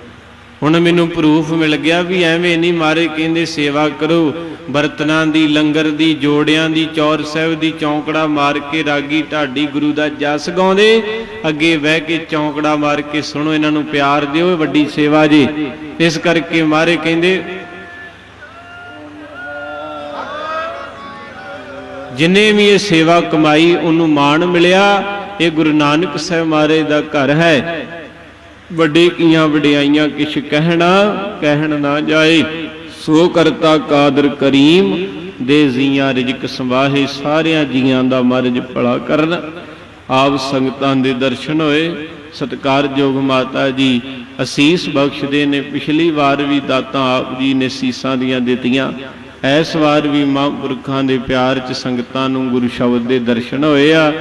ਹੁਣ ਮੈਨੂੰ ਪ੍ਰੂਫ ਮਿਲ ਗਿਆ ਵੀ ਐਵੇਂ ਨਹੀਂ ਮਾਰੇ, ਕਹਿੰਦੇ, ਸੇਵਾ ਕਰੋ। ਬਰਤਨਾਂ ਦੀ, ਲੰਗਰ ਦੀ, ਜੋੜਿਆਂ ਦੀ, ਚੌਰ ਸਾਹਿਬ ਦੀ, ਚੌਂਕੜਾ ਮਾਰ ਕੇ ਰਾਗੀ ਢਾਡੀ ਗੁਰੂ ਦਾ ਜਸ ਗਾਉਂਦੇ। ਅੱਗੇ ਬਹਿ ਕੇ ਚੌਂਕੜਾ ਮਾਰ ਕੇ ਸੁਣੋ, ਇਹਨਾਂ ਨੂੰ ਪਿਆਰ ਦਿਓ ਵੱਡੀ ਸੇਵਾ ਜੀ। ਇਸ ਕਰਕੇ ਮਾਰੇ ਕਹਿੰਦੇ ਜਿਨੇ ਵੀ ਇਹ ਸੇਵਾ ਕਮਾਈ ਉਹਨੂੰ ਮਾਣ ਮਿਲਿਆ, ਇਹ ਗੁਰੂ ਨਾਨਕ ਸਾਹਿਬ ਮਹਾਰਾਜ ਦਾ ਘਰ ਹੈ। ਵੱਡੇ ਕੀਆਂ ਵਡਿਆਈਆਂ ਕਿਛ ਕਹਿਣਾ, ਕਹਿਣ ਨਾ ਜਾਏ। ਸੋ ਕਰਤਾ ਕਾਦਰ ਕਰੀਮ, ਦੇ ਜ਼ੀਆਂ ਰਿਜਕ ਸੰਵਾਹੇ, ਸਾਰਿਆਂ ਜੀਆਂ ਦਾ ਮਰਜ ਭਲਾ ਕਰਨ। ਆਪ ਸੰਗਤਾਂ ਦੇ ਦਰਸ਼ਨ ਹੋਏ। ਸਤਕਾਰਯੋਗ ਮਾਤਾ ਜੀ, ਅਸੀਸ ਬਖਸ਼ਦੇ ਨੇ। ਪਿਛਲੀ ਵਾਰ ਵੀ ਦਾਤਾਂ ਆਪ ਜੀ ਨੇ ਸੀਸਾਂ ਦੀਆਂ ਦਿੱਤੀਆਂ। ਇਸ ਵਾਰ ਵੀ ਮਹਾਂਪੁਰਖਾਂ ਦੇ ਪਿਆਰ ਚ ਸੰਗਤਾਂ ਨੂੰ ਗੁਰੂ ਸ਼ਬਦ ਦੇ ਦਰਸ਼ਨ ਹੋਏ ਆ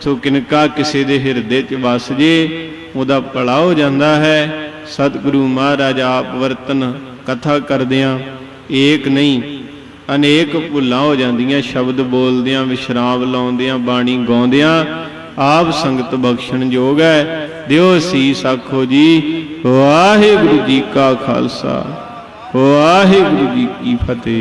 ਸੋ ਕਿਨਕਾ ਕਿਸੇ ਦੇ ਹਿਰਦੇ ਚ ਵਸ ਜੇ, ਉਹਦਾ ਭਲਾ ਹੋ ਜਾਂਦਾ ਹੈ। ਸਤਿਗੁਰੂ ਮਹਾਰਾਜ ਆਪ ਵਰਤਨ ਕਥਾ ਕਰਦਿਆਂ ਏਕ ਨਹੀਂ, ਅਨੇਕ ਭੁੱਲਾਂ ਹੋ ਜਾਂਦੀਆਂ, ਸ਼ਬਦ ਬੋਲਦਿਆਂ, ਵਿਸ਼ਰਾਮ ਲਾਉਂਦਿਆਂ, ਬਾਣੀ ਗਾਉਂਦਿਆਂ, ਆਪ ਸੰਗਤ ਬਖਸ਼ਣ ਯੋਗ ਹੈ। ਦਿਓ ਸੀਸ ਆਖੋ ਜੀ, ਵਾਹਿਗੁਰੂ ਜੀ ਕਾ ਖਾਲਸਾ, ਵਾਹਿਗੁਰੂ ਜੀ ਕੀ ਫਤਿਹ।